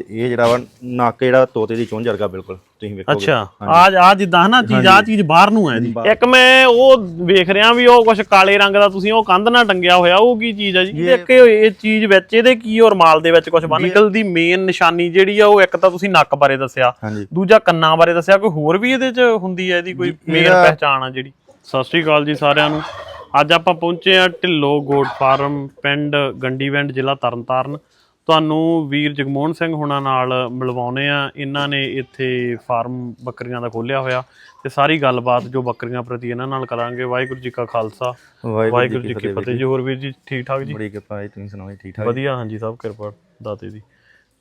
ਤੇ ਇਹ ਜਿਹੜਾ ਵਾ ਨੱਕ ਜਿਹੜਾ ਤੋਤੇ ਦੀ ਚੁੰਝ ਵਰਗਾ ਬਿਲਕੁਲ ਤੁਸੀਂ ਵੇਖੋਗੇ। ਅੱਛਾ ਆ ਆ ਜਿੱਦਾਂ ਨਾ ਚੀਜ਼ ਆ ਚੀਜ਼ ਬਾਹਰ ਨੂੰ ਹੈ ਜੀ। ਇੱਕ ਮੈਂ ਉਹ ਵੇਖ ਰਿਹਾ ਵੀ ਉਹ ਕੁਝ ਕਾਲੇ ਰੰਗ ਦਾ ਤੁਸੀਂ ਉਹ ਕੰਧ ਨਾਲ ਟੰਗਿਆ ਹੋਇਆ ਉਹ ਕੀ ਚੀਜ਼ ਆ ਜੀ? ਇੱਕ ਇਹ ਇਹ ਚੀਜ਼ ਵਿੱਚ ਇਹਦੇ ਕੀ ਔਰ ਮਾਲ ਦੇ ਵਿੱਚ ਕੁਝ ਬਨਕਲ ਦੀ ਮੇਨ ਨਿਸ਼ਾਨੀ ਜਿਹੜੀ ਆ ਉਹ ਇੱਕ ਤਾਂ ਤੁਸੀਂ ਨੱਕ ਬਾਰੇ ਦੱਸਿਆ। ਦੂਜਾ ਕੰਨਾਂ ਬਾਰੇ ਦੱਸਿਆ ਕੋਈ ਹੋਰ ਵੀ ਇਹਦੇ 'ਚ ਹੁੰਦੀ ਹੈ ਇਹਦੀ ਕੋਈ ਮੇਨ ਪਹਿਚਾਣ ਆ ਜਿਹੜੀ? ਸਤਿ ਸ਼੍ਰੀ ਅਕਾਲ ਜੀ ਸਾਰਿਆਂ ਨੂੰ। ਅੱਜ ਆਪਾਂ ਪਹੁੰਚੇ ਆ ਢਿੱਲੋ ਗੋਟ ਫਾਰਮ ਪਿੰਡ ਗੰਡੀਵਿੰਡ ਜ਼ਿਲ੍ਹਾ ਤਰਨਤਾਰਨ। ਤੁਹਾਨੂੰ ਵੀਰ ਜਗਮੋਹਨ ਸਿੰਘ ਹੁਣਾਂ ਨਾਲ ਮਿਲਵਾਉਨੇ ਆ ਇਹਨਾਂ ਨੇ ਇੱਥੇ ਫਾਰਮ ਬੱਕਰੀਆਂ ਦਾ ਖੋਲਿਆ ਹੋਇਆ ਤੇ ਸਾਰੀ ਗੱਲਬਾਤ ਜੋ ਬੱਕਰੀਆਂ ਪ੍ਰਤੀ ਇਹਨਾਂ ਨਾਲ ਕਰਾਂਗੇ। ਵਾਹਿਗੁਰੂ ਜੀ ਕਾ ਖਾਲਸਾ। ਵਾਹਿਗੁਰੂ ਜੀ ਕੀ ਫਤਿਹ ਜੀ। ਹੋਰ ਵੀਰ ਜੀ ਠੀਕ ਠਾਕ ਜੀ? ਬੜੀ ਕਿਰਪਾ ਹੈ ਤੁਸੀਂ ਸੁਣਾਓ ਠੀਕ ਠਾਕ ਵਧੀਆ ਹਾਂਜੀ ਸਭ ਕਿਰਪਾ ਦਾਤੇ ਦੀ।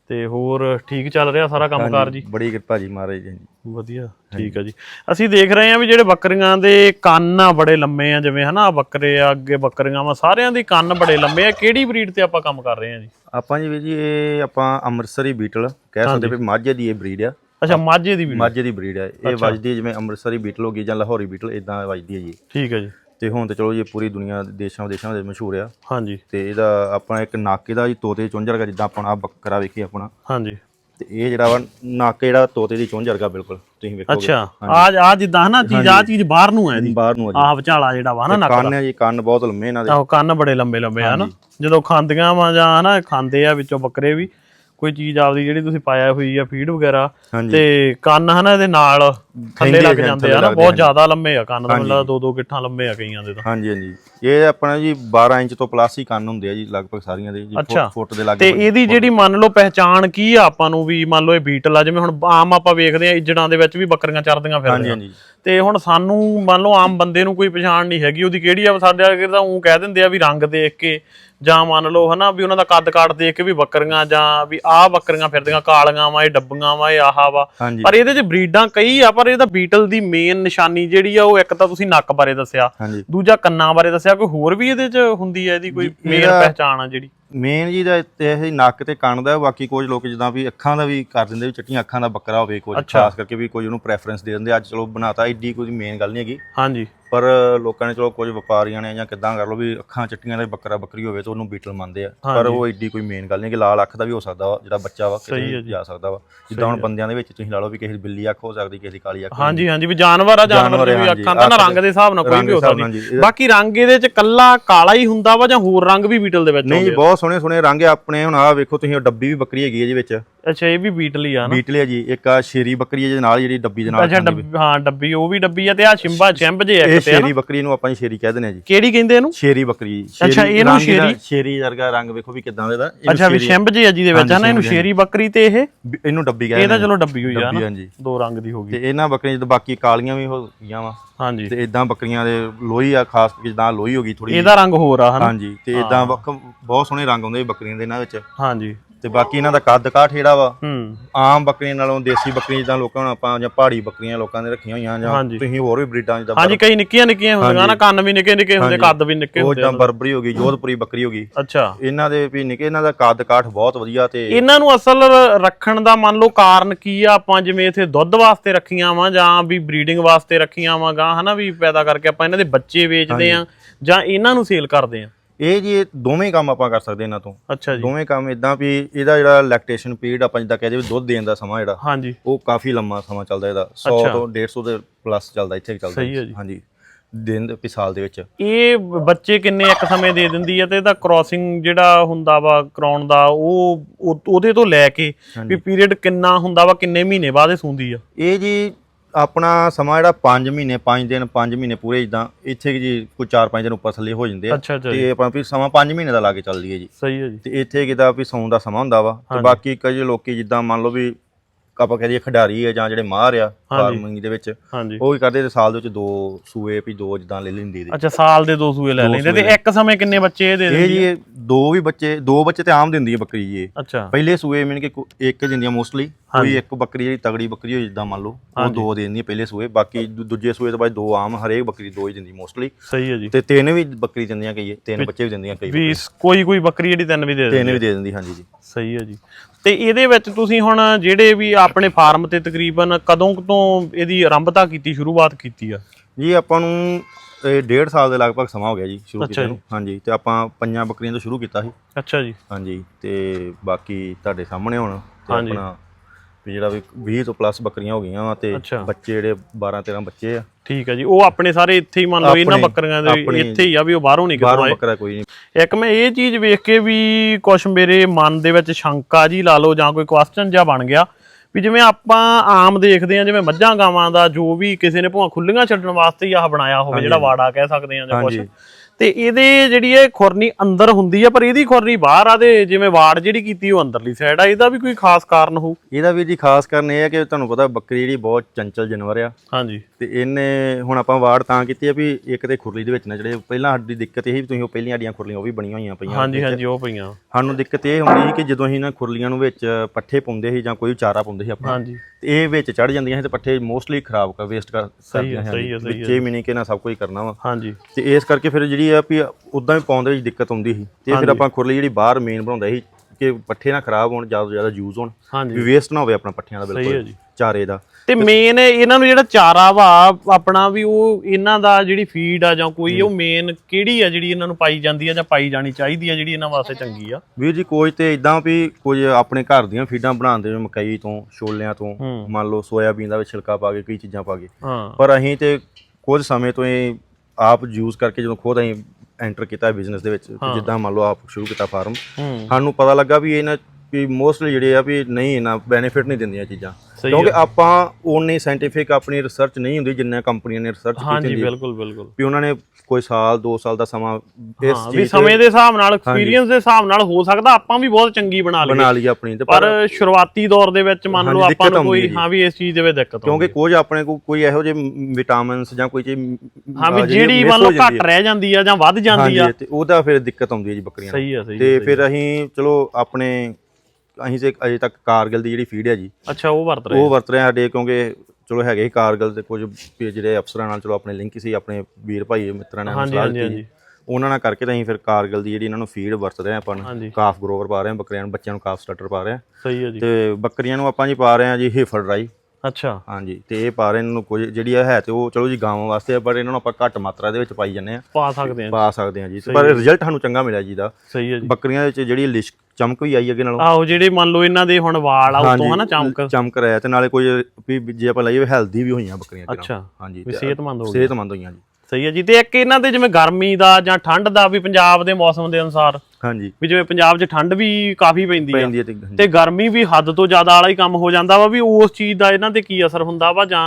ਤੇ ਹੋਰ ਠੀਕ ਚੱਲ ਰਿਹਾ ਸਾਰਾ ਕੰਮਕਾਰ ਜੀ? ਬੜੀ ਕਿਰਪਾ ਜੀ ਮਹਾਰਾਜ ਜੀ ਵਧੀਆ ਠੀਕ ਆ ਜੀ। ਅਸੀਂ ਦੇਖ ਰਹੇ ਹਾਂ ਵੀ ਜਿਹੜੇ ਬੱਕਰੀਆਂ ਦੇ ਕੰਨ ਆ ਬੜੇ ਲੰਮੇ ਆ ਜਿਵੇਂ ਹਨਾ ਬੱਕਰੇ ਆ ਅੱਗੇ ਬੱਕਰੀਆਂ ਵਾ ਸਾਰਿਆਂ ਦੇ ਕੰਨ ਬੜੇ ਲੰਮੇ ਆ। ਕਿਹੜੀ ਬਰੀਡ ਤੇ ਆਪਾਂ ਕੰਮ ਕਰ ਰਹੇ ਹਾਂ ਜੀ? ਆਪਾਂ ਜੀ ਵੀਰ ਜੀ ਇਹ ਆਪਾਂ ਅੰਮ੍ਰਿਤਸਰੀ ਬੀਟਲ ਕਹਿ ਸਕਦੇ ਵੀ ਮਾਝੇ ਦੀ ਇਹ ਬਰੀਡ ਆ। ਅੱਛਾ ਮਾਝੇ ਦੀ ਵੀ ਮਾਝੇ ਦੀ ਬਰੀਡ ਆ। ਇਹ ਵੱਜਦੀ ਜਿਵੇਂ ਅੰਮ੍ਰਿਤਸਰੀ ਬੀਟਲ ਹੋ ਗਈ ਜਾਂ ਲਾਹੌਰੀ ਬੀਟਲ ਇਦਾਂ ਵੱਜਦੀ ਹੈ ਜੀ। ਠੀਕ ਹੈ ਜੀ। ਤੇ ਹੁਣ ਤੇ ਚਲੋ ਜੀ ਪੂਰੀ ਦੁਨੀਆ ਦੇ ਦੇਸ਼ਾਂ ਵਿਦੇਸ਼ਾਂ ਦੇ ਮਸ਼ਹੂਰ ਆ। ਹਾਂਜੀ। ਤੇ ਇਹਦਾ ਆਪਣਾ ਇੱਕ ਨੱਕ ਇਹਦਾ ਜੀ ਤੋਤੇ ਦੀ ਚੁੰਝ ਵਰਗਾ ਜਿੱਦਾਂ ਆਪਣਾ ਆਹ ਬੱਕਰਾ ਵੇਖੀ ਆਪਣਾ। ਹਾਂਜੀ। ਤੇ ਇਹ ਜਿਹੜਾ ਵਾ ਨੱਕ ਜਿਹੜਾ ਤੋਤੇ ਦੀ ਚੁੰਝ ਵਰਗਾ ਬਿਲਕੁਲ ਤੁਸੀਂ ਵੇਖੋਗੇ। ਅੱਛਾ। ਆ ਆ ਜਿੱਦਾਂ ਹਨਾ ਚੀਜ਼ ਆ ਚੀਜ਼ ਬਾਹਰ ਨੂੰ ਹੈ ਦੀ ਬਾਹਰ ਨੂੰ ਆ ਜੀ। ਆਹ ਵਿਚਾਲਾ ਜਿਹੜਾ ਵਾ ਨਾ ਨੱਕ ਕੰਨ ਹੈ ਜੀ ਕੰਨ ਬਹੁਤ ਲੰਮੇ ਇਹਨਾਂ ਦੇ। ਆਹੋ ਕੰਨ ਬੜੇ ਲੰਬੇ ਲੰਬੇ ਆ ਨਾ ਜਦੋਂ ਖਾਂਦੀਆਂ ਵਾ ਜਾਂ ਹਨਾ ਖਾਂਦੇ ਆ ਵਿੱਚੋਂ ਬੱਕਰੇ ਵੀ ਕੋਈ ਚੀਜ਼ ਆਪਦੀ ਜਿਹੜੀ ਤੁਸੀਂ ਪਾਇਆ ਹੋਈ ਆ ਫੀਡ ਵਗੈਰਾ ਤੇ ਕੰਨ ਹਨਾ ਇਹਦੇ ਨਾਲ ਥੱਲੇ ਲੱਗ ਜਾਂਦੇ ਆ ਨਾ ਬਹੁਤ ਜ਼ਿਆਦਾ ਲੰਮੇ ਆ ਕੰਨ ਦਾ ਮਤਲਬ ਦੋ ਦੋ ਗਿੱਠਾਂ ਲੰਮੇ ਆ ਕਈਆਂ ਦੇ ਤਾਂ। ਹਾਂਜੀ ਹਾਂਜੀ। ਇਹ ਆਪਣਾ ਜੀ 12 ਇੰਚ ਤੋਂ ਪਲੱਸ ਹੀ ਕੰਨ ਹੁੰਦੇ ਆ ਜੀ ਲਗਭਗ ਸਾਰੀਆਂ ਦੇ ਜੀ ਫੁੱਟ- ਅੱਛਾ। ਫੁੱਟ ਦੇ ਤੇ ਲਾਗੇ ਇਹਦੀ ਜਿਹੜੀ ਮੰਨ ਲਓ ਪਹਿਚਾਣ ਕੀ ਆ ਆਪਾਂ ਨੂੰ ਵੀ ਮੰਨ ਲਓ ਇਹ ਬੀਟਲ ਆ ਜਿਵੇਂ ਹੁਣ ਆਮ ਆਪਾਂ ਵੇਖਦੇ ਆ ਇੱਜੜਾਂ ਦੇ ਵਿੱਚ ਵੀ ਬੱਕਰੀਆਂ ਚਰਦੀਆਂ ਹਾਂਜੀ ਫਿਰਦੀਆਂ। ਹਾਂਜੀ ਤੇ ਹੁਣ ਸਾਨੂੰ ਮੰਨ ਲਓ ਆਮ ਬੰਦੇ ਨੂੰ ਕੋਈ ਪਛਾਣ ਨਹੀਂ ਹੈਗੀ ਉਹਦੀ ਕਿਹੜੀ ਆ ਸਾਡੇ ਵਰਗੇ ਤਾਂ ਉਹ ਕਹਿ ਦਿੰਦੇ ਆ ਵੀ ਰੰਗ ਦੇਖ ਕੇ ਜਾਂ ਮੰਨ ਲਓ ਹਨਾ ਵੀ ਉਹਨਾਂ ਦਾ ਕੱਦ ਕਾਠ ਦੇਖ ਕੇ ਵੀ ਬੱਕਰੀਆਂ ਜਾਂ ਵੀ ਆਹ ਬੱਕਰੀਆਂ ਫਿਰਦੀਆਂ ਕਾਲੀਆਂ ਵਾ ਇਹ ਡੱਬੀਆਂ ਵਾ ਇਹ ਆਹਾ ਵਾ। ਹਾਂਜੀ। ਪਰ ਇਹਦੇ ਚ ਬਰੀਡਾਂ ਕਈ ਆ ਪਰ ਇਹਦਾ ਬੀਟਲ ਦੀ ਮੇਨ ਨਿਸ਼ਾਨੀ ਜਿਹੜੀ ਆ ਉਹ ਇੱਕ ਤਾਂ ਤੁਸੀਂ ਨੱਕ ਬਾਰੇ ਦੱਸਿਆ। ਹਾਂਜੀ। ਦੂਜਾ ਕੰਨਾਂ ਬਾਰੇ ਦੱਸਿਆ ਕੋਈ ਹੋਰ ਵੀ ਇਹਦੇ ਚ ਹੁੰਦੀ ਹੈ ਇਹਦੀ ਕੋਈ ਮੇਨ ਇਹਦਾ- ਪਹਿਚਾਣ ਆ ਜਿਹੜੀ? ਮੇਨ ਜੀ ਦਾ ਇਹ ਨੱਕ ਤੇ ਕੰਨ ਦਾ ਬਾਕੀ ਕੁਝ ਲੋਕ ਜਿੱਦਾਂ ਵੀ ਅੱਖਾਂ ਦਾ ਵੀ ਕਰ ਦਿੰਦੇ ਵੀ ਚਿੱਟੀਆਂ ਅੱਖਾਂ ਦਾ ਬੱਕਰਾ ਹੋਵੇ ਕੁਝ ਖਾਸ ਕਰਕੇ ਵੀ ਕੋਈ ਉਹਨੂੰ ਪ੍ਰੈਫਰੈਂਸ ਦੇ ਦਿੰਦੇ ਅੱਜ ਚਲੋ ਬਣਾਤਾ ਏਡੀ ਕੋਈ ਮੇਨ ਗੱਲ ਨਹੀਂ ਹੈਗੀ। ਹਾਂਜੀ। ਪਰ ਲੋਕਾਂ ਨੇ ਚਲੋ ਕੁਝ ਵਪਾਰੀਆਂ ਨੇ ਜਾਂ ਕਿਦਾਂ ਕਰ ਲਓ ਵੀ ਅੱਖਾਂ ਚਿੱਟੀਆਂ ਦੇ ਬੱਕਰਾ ਬੱਕਰੀ ਹੋਵੇ ਤਾਂ ਉਹਨੂੰ ਬੀਟਲ ਮੰਨਦੇ ਆ। ਪਰ ਉਹ ਏਡੀ ਕੋਈ ਮੇਨ ਗੱਲ ਨਹੀਂ ਕਿ ਲਾਲ ਅੱਖ ਦਾ ਵੀ ਹੋ ਸਕਦਾ ਵਾ ਜਿਹੜਾ ਬੱਚਾ ਵਾ ਕਿਤੇ ਜਾ। ਸਕਦਾ ਵਾ। ਜਿੱਦਾਂ ਹੁਣ ਬੰਦਿਆਂ ਦੇ ਵਿੱਚ ਤੁਸੀਂ ਲਾ ਲਓ ਵੀ ਕਿਸੇ ਦੀ ਬਿੱਲੀ ਅੱਖ ਹੋ ਸਕਦੀ ਕਿਸੇ ਦੀ ਕਾਲੀ ਅੱਖ ਹਾਂਜੀ ਹਾਂਜੀ ਵੀ ਜਾਨਵਰ ਆ ਜਾਨਵਰ ਦੀ ਆ, ਅੱਖਾਂ ਦਾ ਨਾ ਰੰਗ ਦੇ ਹਿਸਾਬ ਨਾਲ ਕੋਈ ਵੀ ਹੋ ਸਕਦੀ। ਬਾਕੀ ਰੰਗ ਇਹਦੇ ਚ ਕੱਲਾ ਕਾਲਾ ਹੀ ਹੁੰਦਾ ਵਾ ਜਾਂ ਹੋਰ ਰੰਗ ਵੀ ਬੀਟਲ ਦੇ ਵਿੱਚ ਨਹੀਂ ਬਹੁਤ ਸੋਹਣੇ ਸੋਹਣੇ ਰੰਗ ਆ ਆਪਣੇ। ਹੁਣ ਆਹ ਵੇਖੋ ਤੁਸੀਂ ਉਹ ਡੱਬੀ ਵੀ ਬੱਕਰੀ ਹੈਗੀ ਹੈ ਜੀ ਵਿੱਚ। ਆ? ਅੱਛਾ ਇਹ ਵੀ ਬੀਟਲ ਹੀ ਆ ਨਾ। ਬੀਟਲ ਹੈ ਜੀ। ਇੱਕ ਆ ਸ਼ੇਰੀ ਬੱਕਰੀ ਹੈ ਜਿਹਦੇ ਨਾਲ ਜਿਹੜੀ ਡੱਬੀ ਦੇ ਨਾਲ ਅੱਛਾ ਹਾਂ ਡੱਬੀ ਉਹ ਵੀ ਡੱਬੀ ਆ ਤੇ ਆ ਸ਼ਿੰਬਾ ਚੈਂਬ ਜੇ ਇਹ ਤੇ ਸ਼ੇਰੀ ਬੱਕਰੀ ਨੂੰ ਆਪਾਂ ਸ਼ੇਰੀ ਕਹਿ ਦਿੰਦੇ ਆ ਜੀ। ਕਿਹੜੀ ਕਹਿੰਦੇ ਇਹਨੂੰ? ਸ਼ੇਰੀ ਬੱਕਰੀ ਅੱਛਾ, ਇਹਨੂੰ ਸ਼ੇਰੀ- ਸ਼ੇਰੀ ਵਰਗਾ ਰੰਗ ਵੇਖੋ ਵੀ ਕਿਦਾਂ ਦਾ ਇਹਦਾ। ਅੱਛਾ ਵੀ ਸ਼ਿੰਬ ਜੇ ਆ ਜਿਹਦੇ ਵਿੱਚ ਹਨਾ ਇਹਨੂੰ ਸ਼ੇਰੀ ਬੱਕਰੀ ਤੇ ਇਹ? ਇਹਨੂੰ ਡੱਬੀ ਕਹਿੰਦੇ ਇਹਦਾ ਚਲੋ ਡੱਬੀ ਹੋਈ ਆ ਨਾ? ਦੋ ਰੰਗ ਦੀ ਹੋ ਤੇ ਗਈ ਇਹਨਾਂ ਬੱਕਰੀਆਂ ਜਦੋਂ ਬਾਕੀ ਕਾਲੀਆਂ ਵੀ ਹੋ ਗਈਆਂ ਵਾ। ਹਾਂਜੀ। ਤੇ ਇਦਾਂ ਬੱਕਰੀਆਂ ਦੇ ਲੋਹੀ ਆ ਖਾਸ ਜਿੱਦਾਂ ਲੋਹੀ ਹੋ ਗਈ ਥੋੜੀ ਇਹਦਾ ਰੰਗ ਹੋਰ ਆ ਹਨਾ ਹਾਂਜੀ ਤੇ ਇਦਾਂ ਬਹੁਤ ਸੋਹਣੇ ਰੰਗ ਆਉਂਦੇ ਬੱਕਰੀਆਂ ਦੇ ਇਹਨਾਂ ਵਿੱਚ। ਹਾਂਜੀ। ਤੇ ਬਾਕੀ ਇਹਨਾਂ ਦਾ ਕੱਦ ਕਾਠ ਜਿਹੜਾ ਵਾ ਹੂੰ। ਆਮ ਬੱਕਰੀਆਂ ਨਾਲੋਂ ਦੇਸੀ ਬੱਕਰੀਆਂ ਜਿੱਦਾਂ ਲੋਕਾਂ ਨੂੰ ਆਪਾਂ ਜਾਂ ਪਹਾੜੀ ਬੱਕਰੀਆਂ ਲੋਕਾਂ ਨੇ ਰੱਖੀਆਂ ਹੋਈਆਂ ਜਾਂ ਹਾਂਜੀ। ਤੁਸੀਂ ਹੋਰ ਵੀ ਬਰੀਡਾਂ ਜਿੱਦਾਂ ਹਾਂਜੀ ਕਈ ਨਿੱਕੀਆਂ ਨਿੱਕੀਆਂ ਹੁੰਦੀਆਂ ਨਾ ਕੰਨ ਵੀ ਨਿੱਕੇ ਨਿੱਕੇ ਹੁੰਦੇ ਕੱਦ ਵੀ ਨਿੱਕੇ ਉਹ ਹੁੰਦੇ ਜਿੱਦਾਂ ਬਰਬਰੀ ਹੋ ਗਈ ਜੋਧਪੁਰੀ ਬੱਕਰੀ ਹੋ ਗਈ। ਅੱਛਾ। ਇਹਨਾਂ ਦੇ ਵੀ ਨਿੱਕੇ ਇਹਨਾਂ ਦਾ ਕੱਦ ਕਾਠ ਬਹੁਤ ਵਧੀਆ ਤੇ ਇਹਨਾਂ ਨੂੰ ਅਸਲ ਰ- ਰੱਖਣ ਦਾ ਮੰਨ ਲਓ ਕਾਰਨ ਕੀ ਆ ਆਪਾਂ ਜਿਵੇਂ ਇੱਥੇ ਦੁੱਧ ਵਾਸਤੇ ਰੱਖੀਆਂ ਵਾ ਜਾਂ ਵੀ ਬਰੀਡਿੰਗ ਵਾਸਤੇ ਰੱਖੀਆਂ ਵਾ ਗਾਂ ਹਨਾ ਵੀ ਪੈਦਾ ਕਰਕੇ ਆਪਾਂ ਇਹਨਾਂ ਦੇ ਬੱਚੇ ਵੇਚਦੇ ਆ ਜਾਂ ਇਹਨਾਂ ਨੂੰ ਸੇਲ ਕਰਦੇ ਆ। ਇਹ ਜੀ ਦੋਵੇਂ ਕੰਮ ਆਪਾਂ ਕਰ ਸਕਦੇ ਇਹਨਾਂ ਤੋਂ। ਅੱਛਾ ਜੀ। ਦੋਵੇਂ ਕੰਮ ਇਦਾਂ ਵੀ ਇਹਦਾ ਜਿਹੜਾ ਲੈਕਟੇਸ਼ਨ ਪੀਰੀਅਡ ਆਪਾਂ ਜਿੱਦਾਂ ਕਹਦੇ ਵੀ ਦੁੱਧ ਦੇਣ ਦਾ ਸਮਾਂ ਜਿਹੜਾ ਹਾਂਜੀ। ਉਹ ਕਾਫੀ ਲੰਮਾ ਸਮਾਂ ਚੱਲਦਾ ਇਹਦਾ। 100 ਤੋਂ 150 ਦੇ ਪਲੱਸ ਚੱਲਦਾ ਇੱਥੇ ਚੱਲਦਾ। ਸਹੀ ਹੈ ਜੀ। ਹਾਂਜੀ। ਦਿਨ ਦੇ ਵੀ ਸਾਲ ਦੇ ਵਿੱਚ। ਇਹ ਬੱਚੇ ਕਿੰਨੇ ਇੱਕ ਸਮੇਂ ਦੇ ਦਿੰਦੀ ਆ ਤੇ ਇਹਦਾ ਕ੍ਰਾਸਿੰਗ ਜਿਹੜਾ ਹੁੰਦਾ ਵਾ ਕਰਾਉਣ ਦਾ ਉਹ- ਉਹਦੇ ਤੋਂ ਲੈ ਕੇ ਵੀ ਪੀਰੀਅਡ ਕਿੰਨਾ ਹੁੰਦਾ ਵਾ ਕਿੰਨੇ ਮਹੀਨੇ ਬਾਅਦ ਇਹ ਸੂੰਦੀ ਆ? ਇਹ ਜੀ ਆਪਣਾ ਸਮਾਂ ਜਿਹੜਾ 5 ਮਹੀਨੇ 5 ਦਿਨ 5 ਮਹੀਨੇ ਪੂਰੇ ਜਿੱਦਾਂ ਇੱਥੇ ਜੀ ਕੋਈ 4-5 ਦਿਨ ਉੱਪਰ ਥੱਲੇ ਹੋ ਜਾਂਦੇ ਆ। ਅੱਛਾ ਅੱਛਾ ਜੀ। ਤੇ ਆਪਾਂ ਵੀ ਸਮਾਂ 5 ਮਹੀਨੇ ਦਾ ਲਾ ਕੇ ਚੱਲਦੀ ਹੈ ਜੀ। ਸਹੀ ਹੈ ਜੀ। ਤੇ ਇੱਥੇ ਕਿਦਾ ਵੀ ਸੌਣ ਦਾ ਸਮਾਂ ਹੁੰਦਾ ਵਾ। ਤੇ ਬਾਕੀ ਕਈ ਲੋਕੀ ਜਿੱਦਾਂ ਮੰਨ ਲਓ ਵੀ ਆਪਾਂ ਕਹਦੇ ਖਿਡਾਰੀ ਆ ਜਾਂ ਜਿਹੜੇ ਮਾਹਰ ਆ ਫਾਰਮਿੰਗ ਦੇ ਵਿੱਚ ਹਾਂਜੀ। ਉਹ ਵੀ ਕਰਦੇ ਤੇ ਸਾਲ ਦੇ ਵਿੱਚ ਦੋ ਸੂਏ ਵੀ ਦੋ ਜਿੱਦਾਂ ਲੈ ਲੈਂਦੇ ਦੇ ਅੱਛਾ ਸਾਲ ਦੇ ਦੋ ਸੂਏ ਲੈ ਲੈਂਦੇ ਤੇ ਇੱਕ ਸਮੇਂ ਕਿੰਨੇ ਬੱਚੇ ਇਹ ਦੇ ਇਹ ਦਿੰਦੀ ਜੀ ਇਹ ਦੋ ਵੀ ਬੱਚੇ ਦੋ ਬੱਚੇ ਤੇ ਆਮ ਦਿੰਦੀ ਹੈ ਬੱਕਰੀ ਜੀ ਇਹ। ਅੱਛਾ। ਪਹਿਲੇ ਸੂਏ ਮੀਨ ਕਿ ਕੋ- ਇੱਕ ਦਿੰਦੀ ਆ ਮੋਸਟਲੀ ਕੋਈ ਇੱਕ ਬੱਕਰੀ ਜਿਹੜੀ ਤਗੜੀ ਬੱਕਰੀ ਹੋਈ ਜਿੱਦਾਂ ਮੰਨ ਲਓ ਉਹ ਦੋ ਦੇ ਦਿੰਦੀ ਆ ਪਹਿਲੇ ਸੂਏ ਬਾਕੀ ਦੂ- ਦੂਜੇ ਸੂਏ ਤੋਂ ਬਾਅਦ ਦੋ ਆਮ ਹਰੇਕ ਬੱਕਰੀ ਦੋ ਹੀ ਦਿੰਦੀ ਮੋਸਟਲੀ। ਸਹੀ ਹੈ ਜੀ। ਤੇ ਤਿੰਨ ਵੀ ਬੱਕਰੀ ਦਿੰਦੀਆਂ ਕਈ ਤਿੰਨ ਬੱਚੇ ਵੀ ਦਿੰਦੀਆਂ ਕਈ ਵੀ ਕੋਈ ਕੋਈ ਬੱਕਰੀ ਜਿਹੜੀ ਤਿੰਨ ਵੀ ਦੇ ਦਿੰਦੀ ਤਿੰਨ ਵੀ ਦੇ ਦਿੰਦੀ ਹਾਂਜੀ ਜੀ। ਸਹੀ ਹੈ ਜੀ। ਤੇ ਇਹਦੇ ਵਿੱਚ ਤੁਸੀਂ ਹੁਣ ਜਿਹੜੇ ਵੀ ਆਪਣੇ ਫਾਰਮ ਤੇ ਤਕਰੀਬਨ ਕਦੋਂ ਤੋਂ ਇਹਦੀ ਆਰੰਭਤਾ ਕੀਤੀ ਸ਼ੁਰੂਆਤ ਕੀਤੀ ਆ? ਜੀ ਆਪਾਂ ਨੂੰ ਇਹ ਡੇਢ ਸਾਲ ਦੇ ਲਗਭਗ ਸਮਾਂ ਹੋ ਗਿਆ ਜੀ ਸ਼ੁਰੂ ਕੀਤੇ ਨੂੰ। ਹਾਂਜੀ ਤੇ ਆਪਾਂ ਪੰਜਾਂ ਬੱਕਰੀਆਂ ਤੋਂ ਸ਼ੁਰੂ ਕੀਤਾ ਸੀ। ਅੱਛਾ ਜੀ। ਹਾਂਜੀ ਤੇ ਬਾਕੀ ਤੁਹਾਡੇ ਸਾਹਮਣੇ ਹੁਣ ਤੇ। ਆਪਣਾ ਵੀ ਜਿਹੜਾ ਵੀ 20 ਤੋਂ ਪਲੱਸ ਬੱਕਰੀਆਂ ਹੋ ਗਈਆਂ ਵਾ ਤੇ ਅੱਛਾ। ਬੱਚੇ ਜਿਹੜੇ 12 13 ਬੱਚੇ ਆ। ਠੀਕ ਹੈ ਜੀ। ਉਹ ਆਪਣੇ ਸਾਰੇ ਇੱਥੇ ਹੀ ਮੰਨ ਲਓ ਇਹਨਾਂ ਆਪਣੇ- ਬੱਕਰੀਆਂ ਦੇ ਆਪਣੇ- ਇੱਥੇ ਹੀ ਆ ਵੀ ਉਹ ਬਾਹਰੋਂ ਨਹੀਂ ਕਿਤੋਂ ਬਾਹਰੋਂ ਆਏ। ਬੱਕਰਾ ਕੋਈ ਨਹੀਂ। ਇੱਕ ਮੈਂ ਇਹ ਚੀਜ਼ ਵੇਖ ਕੇ ਵੀ ਕੁਝ ਮੇਰੇ ਮਨ ਦੇ ਵਿੱਚ ਸ਼ੰਕਾ ਜੀ ਲਾ ਲਓ ਜਾਂ ਕੋਈ ਕੁਐਸਚਨ ਜਿਹਾ ਬਣ ਗਿਆ ਵੀ ਜਿਵੇਂ ਆਪਾਂ ਆਮ ਦੇਖਦੇ ਆ ਜਿਵੇਂ ਮੱਝਾਂ ਗਾਵਾਂ ਦਾ ਜੋ ਵੀ ਕਿਸੇ ਨੇ ਭਾਵੇਂ ਖੁੱਲੀਆਂ ਛੱਡਣ ਵਾਸਤੇ ਹੀ ਆਹ ਬਣਾਇਆ ਹੋਵੇ ਜਿਹੜਾ ਵਾੜਾ ਕਹਿ ਸਕਦੇ ਆ ਜਾਂ ਕੁਝ ਹਾਂਜੀ। ਤੇ ਇਹਦੇ ਜਿਹੜੀ ਇਹ ਖੁਰਨੀ ਅੰਦਰ ਹੁੰਦੀ ਆ ਪਰ ਇਹਦੀ ਖੁਰਨੀ ਬਾਹਰ ਆ ਤੇ ਜਿਵੇਂ ਵਾੜ ਜਿਹੜੀ ਕੀਤੀ ਉਹ ਅੰਦਰਲੀ ਸਾਈਡ ਆ ਇਹਦਾ ਵੀ ਕੋਈ ਖਾਸ ਕਾਰਨ ਹੋਊ? ਇਹਦਾ ਵੀ ਜੀ ਖਾਸ ਕਾਰਨ ਇਹ ਹੈ ਕਿ ਤੁਹਾਨੂੰ ਪਤਾ ਬੱਕਰੀ ਜਿਹੜੀ ਬਹੁਤ ਚੰਚਲ ਜਾਨਵਰ ਆ। ਹਾਂਜੀ। ਤੇ ਇਹਨੇ ਹੁਣ ਆਪਾਂ ਵਾਰਡ ਤਾਂ ਕੀਤੀ ਆ ਵੀ ਇੱਕ ਤੇ ਖੁਰਲੀ ਦੇ ਵਿੱਚ ਨਾ ਜਿਹੜੇ ਪਹਿਲਾਂ ਸਾਡੀ ਦਿੱਕਤ ਇਹ ਵੀ ਤੁਸੀਂ ਉਹ ਪਹਿਲੀਆਂ ਸਾਡੀਆਂ ਖੁਰਲੀਆਂ ਉਹ ਵੀ ਬਣੀਆਂ ਹੋਈਆਂ ਪਈਆਂ ਹਾਂਜੀ ਹਾਂਜੀ ਉਹ ਪਈਆਂ। ਸਾਨੂੰ ਦਿੱਕਤ ਇਹ ਹੁੰਦੀ ਸੀ ਕਿ ਜਦੋਂ ਅਸੀਂ ਇਹਨਾਂ ਖੁਰਲੀਆਂ ਨੂੰ ਵਿੱਚ ਪੱਠੇ ਪਾਉਂਦੇ ਸੀ ਜਾਂ ਕੋਈ ਚਾਰਾ ਪਾਉਂਦੇ ਸੀ ਆਪਾਂ ਹਾਂਜੀ। ਤੇ ਇਹ ਵਿੱਚ ਚੜ ਜਾਂਦੀਆਂ ਸੀ ਤੇ ਪੱਠੇ ਮੋਸਟਲੀ ਖਰਾਬ ਕਰ ਵੇਸਟ ਕਰ ਸਹੀ ਹੈ, ਸਹੀ ਹੈ, ਸਹੀ ਹੈ। ਵਿੱਚੇ ਮਿਣੀ ਕੇ ਨਾ ਸਭ ਕੁਝ ਕਰਨਾ ਵਾ। ਹਾਂਜੀ। ਤੇ ਇਸ ਕਰਕੇ ਫਿਰ ਜਿਹੜੀ ਆ ਵੀ ਉਦਾਂ ਵੀ ਪਾਉਣ ਦੇ ਵਿੱਚ ਦਿੱਕਤ ਆਉਂਦੀ ਸੀ। ਤੇ ਫਿਰ ਆਪਾਂ ਖੁਰਲੀ ਜਿਹੜੀ ਬਾਹਰ ਮੇਨ ਬਣਾਉਂਦੇ ਸੀ ਕਿ ਪੱਠੇ ਨਾ ਖਰਾਬ ਹੋਣ ਜ਼ਿਆਦਾ ਤੋਂ ਜ਼ਿਆਦਾ ਯੂਜ਼ ਹੋਣ ਵੀ ਵੇਸਟ ਨਾ ਹੋਵੇ ਆਪਣਾ ਪੱਠਿਆਂ ਦਾ ਹੈ ਬਿਲਕੁਲ ਚਾਰੇ ਦਾ। ਤੇ ਮੇਨ ਇਹਨਾਂ ਨੂੰ ਜਿਹੜਾ ਚਾਰਾ ਵਾ ਆਪਣਾ ਵੀ ਉਹ ਇਹਨਾਂ ਦਾ ਜਿਹੜੀ ਫੀਡ ਆ ਜਾਂ ਕੋਈ ਉਹ ਮੇਨ ਕਿਹੜੀ ਆ ਜਿਹੜੀ ਇਹਨਾਂ ਨੂੰ ਪਾਈ ਜਾਂਦੀ ਆ ਜਾਂ ਪਾਈ ਜਾਣੀ ਚਾਹੀਦੀ ਆ ਜਿਹੜੀ ਇਹਨਾਂ ਵਾਸਤੇ ਚੰਗੀ ਆ? ਵੀਰ ਜੀ ਕੋਈ ਤੇ ਇਦਾਂ ਵੀ ਕੁਝ ਆਪਣੇ ਘਰ ਦੀਆਂ ਫੀਡਾਂ ਬਣਾਉਂਦੇ ਜਿਵੇਂ ਮਕਈ ਤੋਂ ਛੋਲਿਆਂ ਤੋਂ ਹੂੰ। ਮੰਨ ਲਓ ਸੋਇਆਬੀਨ ਦਾ ਵਿੱਚ ਛਿਲਕਾ ਪਾ ਕੇ ਕਈ ਚੀਜ਼ਾਂ ਪਾ ਕੇ। ਹਾਂ। ਪਰ ਅਸੀਂ ਤੇ ਕੁਝ ਸਮੇਂ ਤੋਂ ਇਹ ਆਪ ਯੂਜ਼ ਕਰਕੇ ਜਦੋਂ ਖੁਦ ਅਸੀਂ ਐਂਟਰ ਕੀਤਾ ਬਿਜ਼ਨਸ ਦੇ ਵਿੱਚ ਜਿੱਦਾਂ ਮੰਨ ਲਓ ਆਪ ਸ਼ੁਰੂ ਕੀਤਾ ਫਾਰਮ ਸਾਨੂੰ ਪਤਾ ਲੱਗਾ ਵੀ ਇਹਨਾਂ ਵੀ ਮੋਸਟਲੀ ਜਿਹੜੇ ਆ ਵੀ ਨਹੀਂ ਇਹਨਾਂ ਬੈਨੀਫਿਟ ਨਹੀਂ ਦਿੰਦੀਆਂ ਚੀਜ਼ਾਂ। ਸਹੀ ਕਿਉਂਕਿ ਆਪਾਂ ਉਨੀ ਸਾਇੰਟੀਫਿਕ ਆਪਣੀ ਰਿਸਰਚ ਨਹੀਂ ਹੁੰਦੀ ਜਿੰਨਾ ਕੰਪਨੀਆਂ ਨੇ ਰਿਸਰਚ ਕੀਤੀ ਹਾਂਜੀ ਹੁੰਦੀ ਹੈ। ਬਿਲਕੁਲ ਬਿਲਕੁਲ। ਵੀ ਉਹਨਾਂ ਨੇ ਕੋਈ ਸਾਲ 2 ਸਾਲ ਦਾ ਸਮਾਂ ਇਸ ਹਾਂ ਵੀ ਚੀਜ਼ ਸਮੇਂ ਦੇ ਹਿਸਾਬ ਨਾਲ ਐਕਸਪੀਰੀਅੰਸ ਦੇ ਹਿਸਾਬ ਨਾਲ ਹੋ ਸਕਦਾ ਆਪਾਂ ਵੀ ਬਹੁਤ ਚੰਗੀ ਬਣਾ ਲਈਏ। ਬਣਾ ਲਈ ਆਪਣੀ ਤੇ ਪਰ ਪਰ ਸ਼ੁਰੂਆਤੀ ਦੌਰ ਦੇ ਵਿੱਚ ਮੰਨ ਲਓ ਹਾਂਜੀ, ਆਪਾਂ ਦਿੱਕਤ ਨੂੰ ਕੋਈ ਆਉਂਦੀ ਹੈ ਹਾਂ ਵੀ ਇਸ ਚੀਜ਼ ਦੇ ਵਿੱਚ ਦਿੱਕਤ ਕਿਉਂਕਿ ਆਉਂਦੀ ਕੁਝ ਆਪਣੇ ਕੋਲ ਕੋਈ ਇਹੋ ਜਿਹੇ ਵਿਟਾਮਿਨਸ ਜਾਂ ਕੋਈ ਚੀਜ਼ ਹੈ। ਹਾਂ ਵੀ ਜਿਹੜੀ ਮੰਨ ਲਓ ਘੱਟ ਰਹਿ ਜਾਂਦੀ ਆ ਜਾਂ ਵੱਧ ਜਾਂਦੀ ਆ। ਤੇ ਉਹਦਾ ਫਿਰ ਦਿੱਕਤ ਆਉਂਦੀ ਹੈ ਜੀ ਬੱਕਰੀਆਂ ਨੂੰ। ਸਹੀ ਆ ਸਹੀ ਆ, ਤੇ ਸਹੀ ਫਿਰ ਅਸੀਂ ਚਲੋ ਆਪਣੇ ਅਸੀਂ ਤੇ ਅਜੇ ਤੱਕ ਕਾਰਗਿਲ ਦੀ ਜਿਹੜੀ ਫੀਡ ਹੈ ਜੀ ਆ। ਅੱਛਾ ਉਹ ਵਰਤ ਰਹੇ ਉਹ ਵਰਤ ਰਹੇ ਹਾਂ ਸਾਡੇ ਕਿਉਂਕਿ ਚਲੋ ਹੈਗੇ ਸੀ ਕਾਰਗਿਲ ਦੇ ਕੁਝ ਵੀ ਜਿਹੜੇ ਅਫਸਰਾਂ ਨਾਲ ਚਲੋ ਆਪਣੇ ਲਿੰਕ ਸੀ ਆਪਣੇ ਵੀਰ ਭਾਈ ਮਿੱਤਰਾਂ ਨੇ ਹਾਂਜੀ, ਹਾਂਜੀ। ਉਹਨਾਂ ਨਾਲ ਕਰਕੇ ਤਾਂ ਅਸੀਂ ਫਿਰ ਕਾਰਗਿਲ ਦੀ ਜਿਹੜੀ ਇਹਨਾਂ ਨੂੰ ਫੀਡ ਵਰਤ ਰਹੇ ਹਾਂ ਆਪਾਂ ਕਾਫ ਗਰੋਵਰ ਪਾ ਰਹੇ ਹਾਂ ਬੱਕਰੀਆਂ ਨੂੰ ਬੱਚਿਆਂ ਨੂੰ ਕਾਫ ਸਟਾਰਟਰ ਪਾ ਰਹੇ ਹਾਂ ਸਹੀ ਆ ਜੀ। ਤੇ ਬੱਕਰੀਆਂ ਨੂੰ ਆਪਾਂ ਜੀ ਪਾ ਰਹੇ ਹਾਂ ਜੀ ਹੀਫਰ ਡਰਾਈ ਅੱਛਾ। ਹਾਂਜੀ ਤੇ ਇਹ ਪਾ ਰਹੇ ਇਹਨਾਂ ਨੂੰ ਕੁਝ ਜਿਹੜੀ ਹੈ ਤੇ ਉਹ ਚਲੋ ਜੀ ਗਾਵਾਂ ਵਾਸਤੇ ਆ, ਪਰ ਇਹਨਾਂ ਨੂੰ ਆਪਾਂ ਘੱਟ ਮਾਤਰਾ ਦੇ ਵਿੱਚ ਪਾਈ ਜਾਂਦੇ ਆ। ਪਾ ਸਕਦੇ ਆ ਪਾ ਸਕਦੇ ਆ ਜੀ। ਤੇ ਪਰ ਰਿਜ਼ਲਟ ਸਾਨੂੰ ਚੰਗਾ ਮਿਲਿਆ ਜੀ ਦਾ। ਸਹੀ ਆ ਜੀ। ਬੱਕਰੀਆਂ ਦੇ ਵਿੱਚ ਜਿਹੜੀ ਲਿਸ਼ਕ ਚਮਕ ਵੀ ਆਈ ਅੱਗੇ ਨਾਲੋਂ। ਆਹੋ ਜਿਹੜੇ ਮੰਨ ਲਓ ਇਹਨਾਂ ਦੇ ਹੁਣ ਵਾਲ ਆ ਉਤੋਂ ਹਨਾ ਚਮਕ। ਚਮਕ ਰਿਹਾ ਤੇ ਨਾਲੇ ਕੋਈ ਵੀ ਜੇ ਆਪਾਂ ਲਈਏ ਹੈਲਦੀ ਵੀ ਹੋਈਆਂ ਬੱਕਰੀਆਂ ਕਿਰਾਂ। ਅੱਛਾ ਹਾਂਜੀ ਸਿਹਤਮੰਦ ਹੋ ਸਿਹਤਮੰਦ ਹੋਈਆਂ ਜੀ। ਸਹੀ ਹੈ ਜੀ ਤੇ ਇੱਕ ਇਹਨਾਂ ਦੇ ਜਿਵੇਂ ਗਰਮੀ ਦਾ ਜਾਂ ਠੰਡ ਦਾ ਵੀ ਪੰਜਾਬ ਦੇ ਮੌਸਮ ਦੇ ਅਨੁਸਾਰ ਹਾਂਜੀ। ਵੀ ਜਿਵੇਂ ਪੰਜਾਬ 'ਚ ਠੰਡ ਵੀ ਕਾਫੀ ਪੈਂਦੀ ਆ। ਤੇ ਗਰਮੀ ਵੀ ਹੱਦ ਤੋਂ ਜ਼ਿਆਦਾ ਵਾਲਾ ਹੀ ਕੰਮ ਹੋ ਜਾਂਦਾ ਵਾ ਵੀ ਉਸ ਚੀਜ਼ ਦਾ ਇਹਨਾਂ ਤੇ ਕੀ ਅਸਰ ਹੁੰਦਾ ਵਾ ਜਾਂ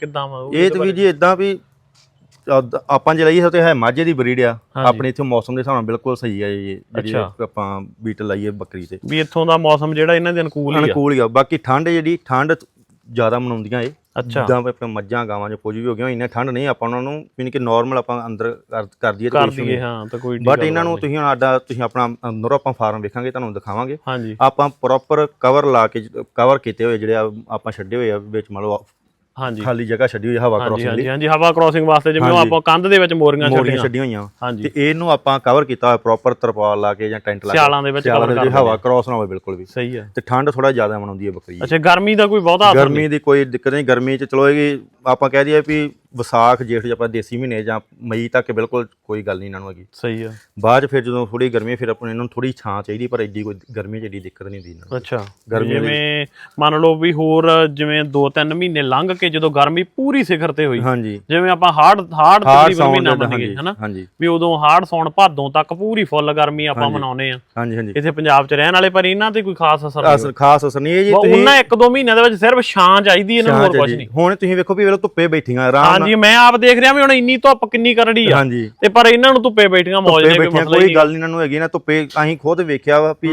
ਕਿੱਦਾਂ ਵਾ? ਇਹ ਤੇ ਵੀ ਜੀ ਇਦਾਂ ਵੀ ਅਦ- ਆਪਾਂ ਜੇ ਲਈਏ ਤੇ ਹੈ ਮਾਝੇ ਦੀ ਬਰੀਡ ਆ। ਹਾਂਜੀ। ਆਪਣੇ ਇੱਥੇ ਮੌਸਮ ਦੇ ਹਿਸਾਬ ਨਾਲ ਬਿਲਕੁਲ ਸਹੀ ਹੈ ਜੀ। ਜਿਹੜੀ ਅੱਛਾ। ਆਪਾਂ ਬੀਟ ਲਾਈਏ ਬੱਕਰੀ ਤੇ। ਵੀ ਇੱਥੋਂ ਦਾ ਮੌਸਮ ਜਿਹੜਾ ਇਹਨਾਂ ਦੇ ਅਨੁਕੂਲ ਹੀ ਆ। ਅਨੁਕੂਲ ਹੀ ਆ। ਬਾਕੀ ਠੰਡ ਜਿਹੜੀ ਠੰਡ ਜ਼ਿਆਦਾ ਮਨਾਉਂਦੀਆਂ ਇਹ। ਅੱਛਾ। ਜਿੱਦਾਂ ਵੀ ਆਪਣੇ ਮੱਝਾਂ ਗਾਵਾਂ ਜੋ ਕੁਝ ਵੀ ਹੋ ਗਿਆ ਇੰਨਾ ਠੰਡ ਨਹੀਂ ਆਪਾਂ ਉਹਨਾਂ ਨੂੰ ਯਾਨੀ ਕਿ ਨਾਰਮਲ ਆਪਾਂ ਅੰਦਰ ਕਰ ਕਰ ਦਈਏ ਕਰ ਦਈਏ ਹਾਂ ਤਾਂ ਕੋਈ ਬਟ ਇਹਨਾਂ ਨੂੰ ਤੁਸੀਂ ਹੁਣ ਸਾਡਾ ਤੁਸੀਂ ਆਪਣਾ ਅੰਦਰੋਂ ਆਪਾਂ ਫਾਰਮ ਵੇਖਾਂਗੇ ਤੁਹਾਨੂੰ ਦਿਖਾਵਾਂਗੇ। ਹਾਂਜੀ। ਆਪਾਂ ਪ੍ਰੋਪਰ ਕਵਰ ਲਾ ਕੇ ਕਵਰ ਕੀਤੇ ਹੋਏ ਜਿਹੜੇ ਆ ਆਪਾਂ ਛੱਡੇ ਹੋਏ ਆ ਵਿੱਚ ਮੰਨ ਲਓ ਹਾਂਜੀ। ਖਾਲੀ ਜਗ੍ਹਾ ਛੱਡੀ ਹੋਈ ਹਵਾ ਹਾਂਜੀ ਕ੍ਰੋਸਿੰਗ ਹਾਂਜੀ ਲਈ। ਹਾਂਜੀ ਹਵਾ ਕ੍ਰੋਸਿੰਗ ਵਾਸਤੇ ਜਿਵੇਂ ਉਹ ਹਾਂਜੀ। ਆਪਾਂ ਕੰਧ ਦੇ ਵਿੱਚ ਮੋਰੀਆਂ ਮੋਰੀਆਂ ਛੱਡੀਆਂ। ਛੱਡੀਆਂ ਹੋਈਆਂ। ਹਾਂਜੀ। ਤੇ ਇਹਨੂੰ ਆਪਾਂ ਕਵਰ ਕੀਤਾ ਹੋਇਆ ਪ੍ਰੋਪਰ ਤਰਪਾਲ ਲਾ ਕੇ ਜਾਂ ਟੈਂਟ ਲਾ ਕੇ। ਸਿਆਲਾਂ ਦੇ ਵਿੱਚ ਸਿਆਲਾਂ cover ਦੇ ਵਿੱਚ ਕਰ ਹਵਾ ਕ੍ਰੋਸ ਨਾ ਹੋਵੇ ਬਿਲਕੁਲ ਵੀ। ਸਹੀ ਹੈ ਤੇ ਠੰਡ ਥੋੜਾ ਜ਼ਿਆਦਾ ਮਨਾਉਂਦੀ ਹੈ ਬੱਕਰੀ ਅੱਛਾ ਗਰਮੀ ਦਾ ਕੋਈ ਬਹੁਤਾ ਅਸਰ ਗਰਮੀ ਦੀ ਕੋਈ ਦਿੱਕਤ ਨਹੀਂ। ਗਰਮੀ ਚ ਚਲੋ ਇਹ ਆਪਾਂ ਕਹਿ ਦਈਏ ਵੀ ਵਿਸਾਖ ਜੇਠ ਚ ਆਪਾਂ ਦੇਸੀ ਮਹੀਨੇ ਜਾਂ ਮਈ ਤੱਕ ਬਿਲਕੁਲ ਕੋਈ ਗੱਲ ਨਹੀਂ ਇਹਨਾਂ ਨੂੰ ਹੈਗੀ। ਸਹੀ ਹੈ ਬਾਅਦ ਚ ਫਿਰ ਜਦੋਂ ਥੋੜੀ ਗਰਮੀ ਫਿਰ ਆਪਾਂ ਇਹਨਾਂ ਨੂੰ ਥੋੜੀ ਛਾਂ ਚਾਹੀਦੀ ਪਰ ਐਡੀ ਕੋਈ ਗਰਮੀ ਚ ਐਡੀ ਦਿੱਕਤ ਨਹੀਂ ਹੁੰਦੀ ਇਹਨਾਂ ਨੂੰ। ਅੱਛਾ। ਗਰਮੀ ਦੇ ਜਿਵੇਂ ਮੰਨ ਲਓ ਵੀ ਹੋਰ ਜਿਵੇਂ 2-3 ਮਹੀਨੇ ਲੰਘ ਕੇ ਜਦੋਂ ਗਰਮੀ ਪੂਰੀ ਸਿਖਰ ਤੇ ਹੋਈ ਹਾਂਜੀ। ਜਿਵੇਂ ਆਪਾਂ ਹਾੜ ਹਾੜ ਹਾਰ ਤਕਰੀਬਨ ਸੌਣ ਮਹੀਨਾ ਦਾ ਮੰਨੀਏ ਹਾਂਜੀ ਹਨਾ? ਹਾਂਜੀ। ਵੀ ਉਦੋਂ ਹਾੜ ਸੌਣ ਭਾਦੋਂ ਤੱਕ ਪੂਰੀ ਫੁੱਲ ਗਰਮੀ ਆਪਾਂ ਮਨਾਉਨੇ ਆ। ਹਾਂਜੀ ਹਾਂਜੀ। ਇੱਥੇ ਪੰਜਾਬ 'ਚ ਰਹਿਣ ਵਾਲੇ ਪਰ ਇਹਨਾਂ ਤੇ ਕੋਈ ਖਾਸ ਅਸਰ ਨਹੀਂ ਅਸਰ ਖਾਸ ਅਸਰ ਨਹੀਂ ਹੈ ਜੀ ਤੁਸੀਂ ਉਹਨਾਂ ਇੱਕ ਦੋ ਮਹੀਨਿਆਂ ਦੇ ਵਿੱਚ ਸਿਰਫ ਛਾਂ ਚਾਹੀਦੀ ਇਹਨਾਂ ਨੂੰ ਹੋਰ ਕੁਝ ਨਹੀਂ। ਹੁਣ ਤੁਸੀਂ ਵੇਖੋ ਵੀ ਵੇਲੇ ਧੁੱਪੇ ਬੈਠੀਆਂ ਆਰਾਮ ਹਾਂਜੀ ਮੈਂ ਆਪ ਦੇਖ ਰਿਹਾ ਵੀ ਹੁਣ ਇੰਨੀ ਧੁੱਪ ਕਿੰਨੀ ਕਰੜੀ ਆ। ਹਾਂਜੀ। ਤੇ ਪਰ ਇਹਨਾਂ ਨੂੰ ਧੁੱਪੇ ਬੈਠੀਆਂ ਮੌਜ ਨੇ ਕੋਈ ਮਸਲਾ ਕੋਈ ਗੱਲ ਨਹੀਂ ਇਹਨਾਂ ਨੂੰ ਹੈਗੀ ਨਾ ਧੁੱਪੇ ਅਸੀਂ ਖੁਦ ਵੇਖਿਆ ਵਾ ਵੀ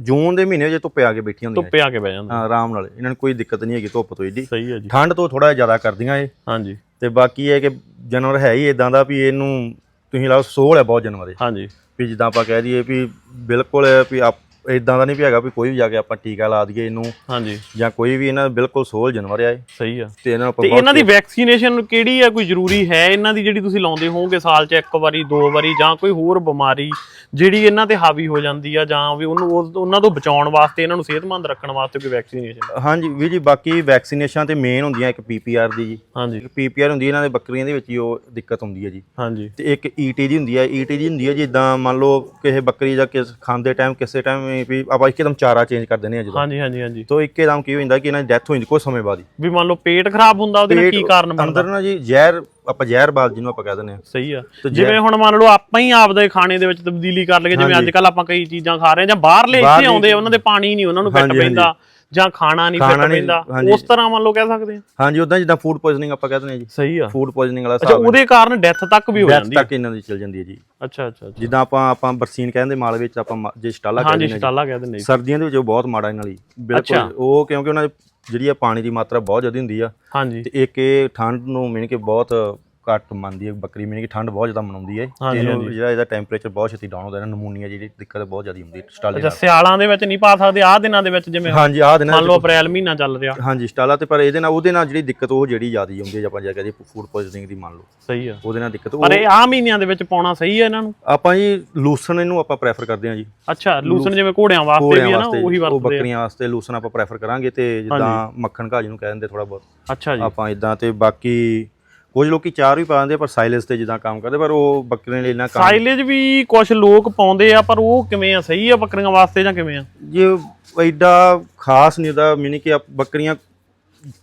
ਜੂਨ ਦੇ ਮਹੀਨੇ ਵਿੱਚ ਧੁੱਪੇ ਆ ਕੇ ਬੈਠੀਆਂ ਹੁੰਦੀਆਂ ਧੁੱਪੇ ਆ ਕੇ ਬਹਿ ਜਾਂਦੇ ਹਾਂ, ਆਰਾਮ ਨਾਲ। ਇਹਨਾਂ ਨੂੰ ਕੋਈ ਦਿੱਕਤ ਨਹੀਂ ਹੈਗੀ ਧੁੱਪ ਤੋਂ ਏਡੀ। ਸਹੀ ਹੈ ਜੀ। ਠੰਡ ਤੋਂ ਥੋੜਾ ਜ਼ਿਆਦਾ ਕਰਦੀਆਂ ਇਹ। ਹਾਂਜੀ। ਤੇ ਬਾਕੀ ਇਹ ਕਿ ਜਾਨਵਰ ਹੈ ਹੀ ਇਦਾਂ ਦਾ ਵੀ ਇਹਨੂੰ ਤੁਸੀਂ ਲਓ ਸੋਲ ਹੈ ਬਹੁਤ ਜਾਨਵਰ ਇਹ। ਹਾਂਜੀ। ਵੀ ਜਿੱਦਾਂ ਆਪਾਂ ਕਹਿ ਦਈਏ ਵੀ ਬਿਲਕੁਲ ਵੀ ਆਪ- ਇਦਾਂ ਦਾ ਨਹੀਂ ਵੀ ਹੈਗਾ ਵੀ ਕੋਈ ਵੀ ਜਾ ਕੇ ਆਪਾਂ ਟੀਕਾ ਲਾ ਦਈਏ ਇਹਨੂੰ ਹਾਂਜੀ। ਜਾਂ ਕੋਈ ਵੀ ਇਹਨਾਂ ਬਿਲਕੁਲ ਸੋਲ ਜਾਨਵਰ ਆ ਇਹ। ਸਹੀ ਆ। ਤੇ ਇਹਨਾਂ ਨੂੰ ਤੇ ਇਹਨਾਂ ਦੀ ਵੈਕਸੀਨੇਸ਼ਨ ਕਿਹੜੀ ਆ ਕੋਈ ਜ਼ਰੂਰੀ ਹੈ? ਇਹਨਾਂ ਦੀ ਜਿਹੜੀ ਤੁਸੀਂ ਲਾਉਂਦੇ ਹੋਵੋਗੇ ਸਾਲ 'ਚ ਇੱਕ ਵਾਰੀ ਦੋ ਵਾਰੀ ਜਾਂ ਕੋਈ ਹੋਰ ਬਿਮਾਰੀ ਜਿਹੜੀ ਇਹਨਾਂ ਤੇ ਹਾਵੀ ਹੋ ਜਾਂਦੀ ਆ ਜਾਂ ਵੀ ਉਹਨੂੰ ਉਹ- ਉਹਨਾਂ ਤੋਂ ਬਚਾਉਣ ਵਾਸਤੇ ਇਹਨਾਂ ਨੂੰ ਸਿਹਤਮੰਦ ਰੱਖਣ ਵਾਸਤੇ ਕੋਈ ਵੈਕਸੀਨੇਸ਼ਨ ਹਾਂਜੀ ਵੀ ਜੀ ਬਾਕੀ ਵੈਕਸੀਨੇਸ਼ਨ ਤੇ ਮੇਨ ਹੁੰਦੀਆਂ ਇੱਕ ਪੀਪੀਆਰ ਦੀ ਜੀ। ਹਾਂਜੀ। ਇੱਕ ਪੀਪੀਆਰ ਹੁੰਦੀ ਇਹਨਾਂ ਦੇ ਬੱਕਰੀਆਂ ਦੇ ਵਿੱਚ ਹੀ ਉਹ ਦਿੱਕਤ ਹੁੰਦੀ ਹੈ ਜੀ। ਹਾਂਜੀ। ਤੇ ਇੱਕ ਈਟੀ ਦੀ ਹੁੰਦੀ ਹੈ ਈਟੀ ਦੀ ਹੁੰਦੀ ਹੈ ਜਿੱਦਾਂ ਮੰਨ ਲਓ ਕਿਸੇ ਬੱਕਰੀ ਦਾ ਕਿਸ ਖਾਂਦੇ ਟਾਈਮ ਕਿਸੇ ਟਾਈਮ ਵੀ ਆਪਾਂ ਇੱਕਦਮ ਚਾਰਾ ਚੇਂਜ ਕਰ ਦਿੰਦੇ ਆ ਜਦੋਂ। ਹਾਂਜੀ ਹਾਂਜੀ ਹਾਂਜੀ। ਤੋਂ ਇੱਕਦਮ ਕੀ ਹੋ ਜਾਂਦਾ ਕਿ ਇਹਨਾਂ ਦੀ ਡੈਥ ਹੋ ਜਾਂਦੀ ਕੁਝ ਸਮੇਂ ਬਾਅਦ ਹੀ। ਵੀ ਮੰਨ ਲਓ ਪੇਟ ਖਰਾਬ ਹੁੰਦਾ ਉਹਦੇ ਨਾਲ ਕੀ ਕਾਰਨ ਬਣਦਾ? ਅੰਦਰ ਨਾ ਜੀ ਜ਼ਹਿਰ ਆਪਾਂ ਜ਼ਹਿਰਬਾਦ ਜਿਹਨੂੰ ਆਪਾਂ ਕਹਿ ਦਿੰਦੇ ਆ ਸਹੀ ਆ। ਤੇ ਜਿਵੇਂ ਹੁਣ ਮੰਨ ਲਓ ਆਪਾਂ ਹੀ ਆਪਦੇ ਖਾਣੇ ਦੇ ਵਿੱਚ ਤਬਦੀਲੀ ਕਰ ਲਈਏ ਜਿਵੇਂ ਅੱਜ ਕੱਲ ਆਪਾਂ ਕਈ ਚੀਜ਼ਾਂ ਖਾ ਰਹੇ ਜਾਂ ਬਾਹਰਲੇ ਇੱਥੇ ਆਉਂਦੇ ਉਹਨਾਂ ਦੇ ਪਾਣੀ ਨਹੀਂ ਉਹਨਾਂ ਨੂੰ ਫਿੱਟ। ਪੈਂਦਾ। ਜਾਂ ਖਾਣਾ ਨਹੀਂ ਖਾਣਾ ਫਿੱਟ ਨਹੀਂ, ਪੈਂਦਾ ਹਾਂਜੀ। ਉਸ ਤਰ੍ਹਾਂ ਮੰਨ ਲਓ ਕਹਿ ਸਕਦੇ ਆ ਹਾਂਜੀ ਉਦਾਂ ਜਿੱਦਾਂ ਫੂਡ ਪੋਇਜ਼ਨਿੰਗ ਆਪਾਂ ਕਹਿ ਦਿੰਦੇ ਆ ਜੀ। ਸਹੀ ਆ। ਫੂਡ ਪੋਇਜ਼ਨਿੰਗ ਵਾਲਾ ਅੱਛਾ ਹਿਸਾਬ ਉਹਦੇ ਕਾਰਨ ਡੈਥ ਤੱਕ ਵੀ ਹੋ ਡੈਥ ਜਾਂਦੀ ਹੈ। ਤੱਕ ਇਹਨਾਂ ਦੀ ਚਲ ਜਾਂਦੀ ਹੈ ਜੀ। ਅੱਛਾ ਅੱਛਾ ਅੱਛਾ। ਜਿੱਦਾਂ ਆਪਾਂ ਆਪਾਂ ਬਰਸੀਨ ਕਹਿੰਦੇ ਮਾਲ ਵਿੱਚ ਆਪਾਂ ਮ- ਜੇ ਸਟਾਲਾ ਹਾਂਜੀ ਕਹਿੰਦੇ ਨੇ ਸਟਾਲਾ ਕਹਿ ਦਿੰਦੇ ਜੀ। ਸਰਦੀਆਂ ਦੇ ਵਿੱਚ ਉਹ ਬਹੁਤ ਮਾੜਾ ਇਹਨਾਂ ਲਈ। ਬਿਲਕੁਲ। ਉਹ ਕਿਉਂਕਿ ਉਹਨਾਂ ਦੀ ਜਿਹੜੀ ਆ ਪਾਣੀ ਦੀ ਮਾਤਰਾ ਬਹੁਤ ਜ਼ਿਆਦਾ ਹੁੰਦੀ ਆ। ਹਾਂਜੀ। ਤੇ ਇੱਕ ਇਹ ਠੰਡ ਨੂੰ ਮਿਣ ਕੇ ਬਹੁਤ ਘੱਟ ਮੰਨਦੀ ਹੈ ਬੱਕਰੀ ਮਿਣ ਕੇ ਠੰਡ ਬਹੁਤ ਜ਼ਿਆਦਾ ਮਨਾਉਂਦੀ ਹੈ। ਤੇ ਹਾਂਜੀ, ਇਹਨੂੰ ਜਿਹੜਾ ਇਹਦਾ ਟੈਂਪਰੇਚਰ ਬਹੁਤ ਛੇਤੀ ਡਾਊਨ ਹੁੰਦਾ ਹੈ ਨਮੂਨੀਆ ਜਿਹੜੀ ਦਿੱਕਤ ਬਹੁਤ ਜ਼ਿਆਦਾ ਹੁੰਦੀ ਹੈ ਸਟਾਲੇ ਅੱਛਾ ਨਾਲ। ਸਿਆਲਾਂ ਦੇ ਵਿੱਚ ਨਹੀਂ ਪਾ ਸਕਦੇ ਆਹ ਦਿਨਾਂ ਦੇ ਵਿੱਚ ਜਿਵੇਂ ਹਾਂਜੀ ਆਹ ਦਿਨਾਂ ਮੰਨ ਲਓ ਅਪ੍ਰੈਲ ਮਹੀਨਾ ਚੱਲ ਰਿਹਾ। ਹਾਂਜੀ ਸਟਾਲਾ ਤੇ ਪਰ ਇਹਦੇ ਨਾਲ ਉਹਦੇ ਨਾਲ ਜਿਹੜੀ ਦਿੱਕਤ ਉਹ ਜਿਹੜੀ ਜ਼ਿਆਦਾ ਹੁੰਦੀ ਹੈ ਜੇ ਆਪਾਂ ਜੇ ਕਹਦੇ ਫੂਡ ਪੋਇਜ਼ਨਿੰਗ ਦੀ ਮੰਨ ਲਓ। ਸਹੀ ਆ। ਉਹਦੇ ਨਾਲ ਦਿੱਕਤ ਉਹ ਪਰ ਇਹ ਆਹ ਮਹੀਨਿਆਂ ਦੇ ਵਿੱਚ ਪਾਉਣਾ ਸਹੀ ਹੈ ਇਹਨਾਂ ਨੂੰ? ਆਪਾਂ ਜੀ ਲੂਸਨ ਇਹਨੂੰ ਆਪਾਂ ਪ੍ਰੈਫਰ ਕਰਦੇ ਹਾਂ ਜੀ। ਅੱਛਾ ਲੂਸਨ ਜਿਵੇਂ ਘੋੜਿਆਂ ਵਾਸਤੇ ਵੀ ਹੈ ਨਾ ਉਹੀ ਉਹ ਵਰਤਦੇ ਆ। ਬੱਕਰੀਆਂ ਵਾਸਤੇ ਲੂਸਨ ਆਪਾਂ ਪ੍ਰੈਫਰ ਕਰਾਂਗੇ ਤੇ ਜਿੱਦਾਂ ਮੱਖਣ ਘਾਹ ਜਿਹਨੂੰ ਕਹਿ ਦਿੰਦੇ ਥੋੜਾ ਬਹੁਤ। ਅੱਛਾ ਜੀ। ਆਪਾਂ ਇਦਾਂ ਤੇ ਬਾਕੀ ਕੁਝ ਲੋਕੀ ਚਾਰ ਵੀ ਪਾ ਦਿੰਦੇ ਪਰ ਸਾਇਲੈਂਸ ਤੇ ਜਿੱਦਾਂ ਕੰਮ ਕਰਦੇ ਪਰ ਉਹ ਬੱਕਰੀਆਂ ਲਈ ਇੰਨਾ ਕੰਮ ਸਾਈਲੇਜ ਵੀ ਕੁਝ ਲੋਕ ਪਾਉਂਦੇ ਆ ਪਰ ਉਹ ਕਿਵੇਂ ਆ ਸਹੀ ਆ ਬੱਕਰੀਆਂ ਵਾਸਤੇ ਜਾਂ ਕਿਵੇਂ ਆ? ਜੇ ਐਡਾ ਖਾਸ ਨਹੀਂ ਦਾ ਮੀਨਿੰਗ ਕਿ ਆਪ- ਬੱਕਰੀਆਂ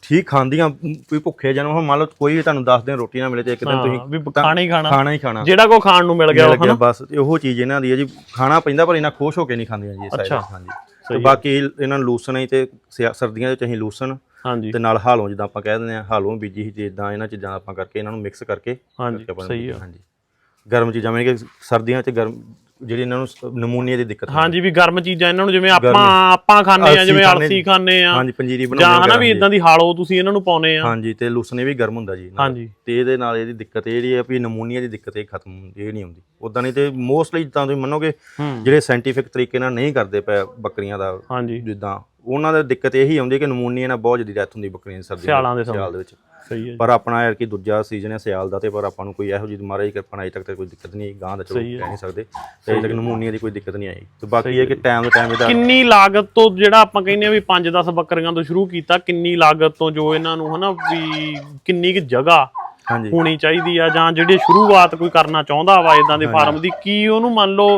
ਠੀਕ ਖਾਂਦੀਆਂ ਕੋਈ ਭੁੱਖੇ ਜਾਨਵਰ ਹੁਣ ਮੰਨ ਲਓ ਕੋਈ ਤੁਹਾਨੂੰ 10 ਦਿਨ ਰੋਟੀ ਨਾ ਮਿਲੇ ਤੇ ਇੱਕ ਦਿਨ ਹਾਂ, ਤੁਸੀਂ ਵੀ ਖਾਣਾ ਹੀ ਖਾਣਾ। ਖਾਣਾ ਹੀ ਖਾਣਾ। ਜਿਹੜਾ ਕੋ ਖਾਣ ਨੂੰ ਮਿਲ ਗਿਆ ਉਹ ਗਿਆ ਬਸ ਤੇ ਉਹ ਚੀਜ਼ ਇਹਨਾਂ ਦੀ ਹੈ ਜੀ ਖਾਣਾ ਪੈਂਦਾ ਪਰ ਇਹਨਾਂ ਖੁਸ਼ ਹੋ ਕੇ ਨਹੀਂ ਖਾਂਦੀਆਂ ਜੀ ਇਹ ਹਾਂਜੀ। ਤੇ ਬਾਕੀ ਇਹਨਾਂ ਨੂੰ ਲੂਸਨ ਹੀ ਤੇ ਸਿਆ- ਸਰਦੀਆਂ ਵਿੱਚ ਅਸੀਂ ਲੂਸਨ ਹਾਂਜੀ। ਤੇ ਨਾਲ ਹਾਲੋਂ ਜਿੱਦਾਂ ਆਪਾਂ ਕਹਿ ਦਿੰਦੇ ਆ ਹਾਲੋਂ ਬੀਜੀ ਸੀ ਜਿੱਦਾਂ ਇਹਨਾਂ ਚੀਜ਼ਾਂ ਆਪਾਂ ਕਰਕੇ ਇਹਨਾਂ ਨੂੰ ਮਿਕਸ ਕਰਕੇ ਹਾਂਜੀ ਸਹੀ ਆ। ਹਾਂਜੀ। ਗਰਮ ਚੀਜ਼ਾਂ ਮੈਂ ਕਿ ਸਰਦੀਆਂ 'ਚ ਗਰਮ ਜਿਹੜੀ ਇਹਨਾਂ ਨੂੰ ਨਮੂਨੀਆ ਦੀ ਦਿੱਕਤ ਹਾਂਜੀ ਵੀ ਗਰਮ ਚੀਜ਼ਾਂ ਇਹਨਾਂ ਨੂੰ ਜਿਵੇਂ ਆਪਾਂ ਆਪਾਂ ਖਾਂਦੇ ਆ ਜਿਵੇਂ ਅਲਸੀ ਖਾਂਦੇ ਆ ਹਾਂਜੀ ਪੰਜੀਰੀ ਜਾਂ ਬਣਾਉਂਦੇ ਹਨਾ ਵੀ ਇਦਾਂ ਦੀ ਹਾਲੋ ਤੁਸੀਂ ਇਹਨਾਂ ਨੂੰ ਪਾਉਨੇ ਆ ਹਾਂਜੀ ਤੇ ਲੂਸਨੇ ਵੀ ਗਰਮ ਹੁੰਦਾ ਜੀ। ਹਾਂਜੀ। ਤੇ ਇਹਦੇ ਨਾਲ ਇਹਦੀ ਦਿੱਕਤ ਇਹ ਜਿਹੜੀ ਹੈ ਵੀ ਨਮੂਨੀਆ ਦੀ ਦਿੱਕਤ ਇਹ ਖਤਮ ਹੁੰਦੀ ਇਹ ਨਹੀਂ ਹੁੰਦੀ। ਉਦਾਂ ਨਹੀਂ ਤੇ ਮੋਸਟਲੀ ਜਿੱਦਾਂ ਤੁਸੀਂ ਮੰਨੋਗੇ ਜਿਹੜੇ ਸਾਇੰਟੀਫਿਕ ਤਰੀਕੇ ਨਾਲ ਨਹੀਂ ਕਰਦੇ ਪਏ ਬੱਕਰੀਆਂ ਦਾ ਹਾਂਜੀ। ਜਿੱਦਾਂ ਉਹਨਾਂ ਦੀ ਦਿੱਕਤ ਇਹੀ ਆਉਂਦੀ ਹੈ ਕਿ ਨਮੂਨੀਆ ਨਾਲ ਬਹੁਤ ਜਲਦੀ ਡੈਥ ਹੁੰਦੀ ਬੱਕਰੀਆਂ ਦੀ ਸਰਦੀਆਂ ਸਿਆਲਾਂ ਦੇ ਸਮੇਂ। ਸਿਆਲ ਦੇ ਵਿੱਚ। ਸਹੀ ਹੈ ਪਰ ਆਪਣਾ ਯਾਰ ਕਿ ਦੂਜਾ ਸੀਜ਼ਨ ਹੈ ਸਿਆਲ ਦਾ ਤੇ ਪਰ ਆਪਾਂ ਨੂੰ ਕੋਈ ਇਹੋ ਜਿਹੀ ਮਹਾਰਾਜ ਕਿਰਪਾ ਨਾਲ ਅਜੇ ਤੱਕ ਤੇ ਕੋਈ ਦਿੱਕਤ ਨਹੀਂ ਆਈ ਗਾਂ ਦਾ ਚਲੋ ਸਹੀ ਹੈ। ਕਹਿ ਨਹੀਂ ਸਕਦੇ। ਤੇ ਅਜੇ ਤੱਕ ਨਮੂਨੀਆ ਦੀ ਕੋਈ ਦਿੱਕਤ ਨਹੀਂ ਆਈ। ਤੇ ਬਾਕੀ ਇਹ ਕਿ ਟਾਈਮ ਦੇ ਟਾਈਮ ਇਹਦਾ ਕਿੰਨੀ ਲਾਗਤ ਤੋਂ ਜਿਹੜਾ ਆਪਾਂ ਕਹਿੰਦੇ ਆ ਵੀ 5-10 ਬੱਕਰੀਆਂ ਤੋਂ ਸ਼ੁਰੂ ਕੀਤਾ ਕਿੰਨੀ ਲਾਗਤ ਤੋਂ ਜੋ ਇਹਨਾਂ ਨੂੰ ਹਨਾ ਵੀ ਕਿੰਨੀ ਕੁ ਜਗ੍ਹਾ ਹਾਂਜੀ। ਹੋਣੀ ਚਾਹੀਦੀ ਆ ਜਾਂ ਜਿਹੜੀ ਸ਼ੁਰੂਆਤ ਕੋਈ ਕਰਨਾ ਚਾਹੁੰਦਾ ਵਾ ਇਦਾਂ ਦੇ ਫਾਰਮ ਦੀ ਕੀ ਉਹਨੂੰ ਮੰਨ ਲਓ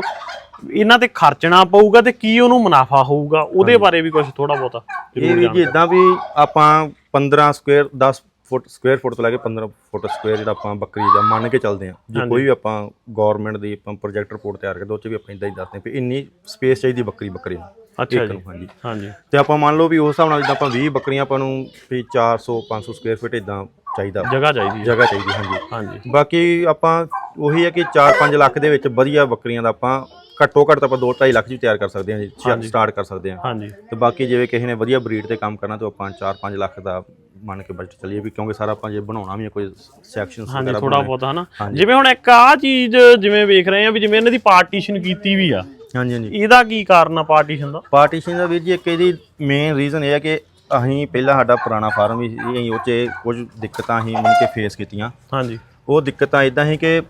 ਇਹਨਾਂ ਤੇ ਖਰਚਣਾ ਪਊਗਾ ਤੇ ਕੀ ਉਹਨੂੰ ਮੁਨਾਫਾ ਹੋਊਗਾ? ਉਹਦੇ ਬਾਰੇ ਵੀ ਕੁਝ ਥੋੜਾ ਬਹੁਤਾ ਇਹ ਵੀ ਜੀ ਇਦਾਂ ਵੀ ਆਪਾਂ 15 ਸਕੁਅਰ 10 ਫੁੱਟ ਸਕੁਅਰ ਫੁੱਟ ਤੋਂ ਲੈ ਕੇ 15 ਫੁੱਟ ਸਕੁਅਰ ਜਿਹੜਾ ਆਪਾਂ ਬੱਕਰੀ ਦਾ ਮੰਨ ਕੇ ਚੱਲਦੇ ਆ ਜੇ ਕੋਈ ਵੀ ਆਪਾਂ ਗਵਰਨਮੈਂਟ ਦੀ ਆਪਾਂ ਪ੍ਰੋਜੈਕਟ ਰਿਪੋਰਟ ਤਿਆਰ ਕਰਦੇ ਉਹ ਚ ਵੀ ਆਪਾਂ ਇਦਾਂ ਹੀ ਦੱਸਦੇ ਵੀ ਇੰਨੀ ਸਪੇਸ ਚਾਹੀਦੀ ਬੱਕਰੀ ਬੱਕਰੀ ਨੂੰ। ਅੱਛਾ ਜੀ। ਹਾਂਜੀ। ਹਾਂਜੀ। ਤੇ ਆਪਾਂ ਮੰਨ ਲਓ ਵੀ ਉਸ ਹਿਸਾਬ ਨਾਲ ਜਿੱਦਾਂ ਆਪਾਂ 20 ਬੱਕਰੀਆਂ ਆਪਾਂ ਨੂੰ ਵੀ 400 500 ਸਕੁਅਰ ਫੁੱਟ ਇਦਾਂ ਚਾਹੀਦਾ। ਜਗ੍ਹਾ ਚਾਹੀਦੀ ਜਗ੍ਹਾ ਚਾਹੀਦੀ ਹਾਂਜੀ। ਹਾਂਜੀ। ਬਾਕੀ ਆਪਾਂ ਉਹੀ ਹੈ ਕਿ 4-5 ਲੱਖ ਦੇ ਵਿੱਚ ਵਧੀਆ ਬੱਕਰੀਆਂ ਦਾ ਆਪਾਂ ਘੱਟੋ ਘੱਟ ਤਾਂ ਆਪਾਂ 2-2.5 ਲੱਖ ਜੀ ਤਿਆਰ ਕਰ ਸਕਦੇ ਹਾਂ ਜੀ ਸਟਾਰਟ ਕਰ ਸਕਦੇ ਹਾਂ। ਹਾਂਜੀ। ਤੇ ਬਾਕੀ ਜਿਵੇਂ ਕਿਸੇ ਨੇ ਵਧੀਆ ਬਰੀਡ ਤੇ ਕੰਮ ਕਰਨਾ ਤਾਂ ਆਪਾਂ 4-5 ਲੱਖ ਦਾ ਮੰਨ ਕੇ ਬਜਟ ਚੱਲੀਏ ਵੀ ਕਿਉਂਕਿ ਸਾਰਾ ਆਪਾਂ ਜੇ ਬਣਾਉਣਾ ਵੀ ਹੈ ਕੋਈ ਸੈਕਸ਼ਨ ਹਾਂਜੀ ਥੋੜਾ ਬਹੁਤ ਹਨਾ। ਜਿਵੇਂ ਹੁਣ ਇੱਕ ਆ ਚੀਜ਼ ਜਿਵੇਂ ਵੇਖ ਰਹੇ ਆ ਵੀ ਜਿਵੇਂ ਇਹਨਾਂ ਦੀ ਪਾਰਟੀਸ਼ਨ ਕੀਤੀ ਵੀ ਆ। ਹਾਂਜੀ ਹਾਂਜੀ। ਇਹਦਾ ਕੀ ਕਾਰਨ ਆ ਪਾਰਟੀਸ਼ਨ ਦਾ? ਪਾਰਟੀਸ਼ਨ ਦਾ ਵੀਰ ਜੀ ਇੱਕ ਇਹਦੀ ਮੇਨ ਰੀਜ਼ਨ ਇਹ ਹੈ ਕਿ ਅਸੀਂ ਪਹਿਲਾਂ ਸਾਡਾ ਪੁਰਾਣਾ ਫਾਰਮ ਵੀ ਸੀ ਅਸੀਂ ਉਹ 'ਚ ਕੁਝ ਦਿੱਕਤਾਂ ਅਸੀਂ ਮੰਨ ਕੇ ਫੇਸ ਕੀਤੀਆਂ। ਹਾਂਜੀ। ਉਹ ਦਿੱਕਤਾਂ ਇਦਾਂ ਸੀ ਕਿ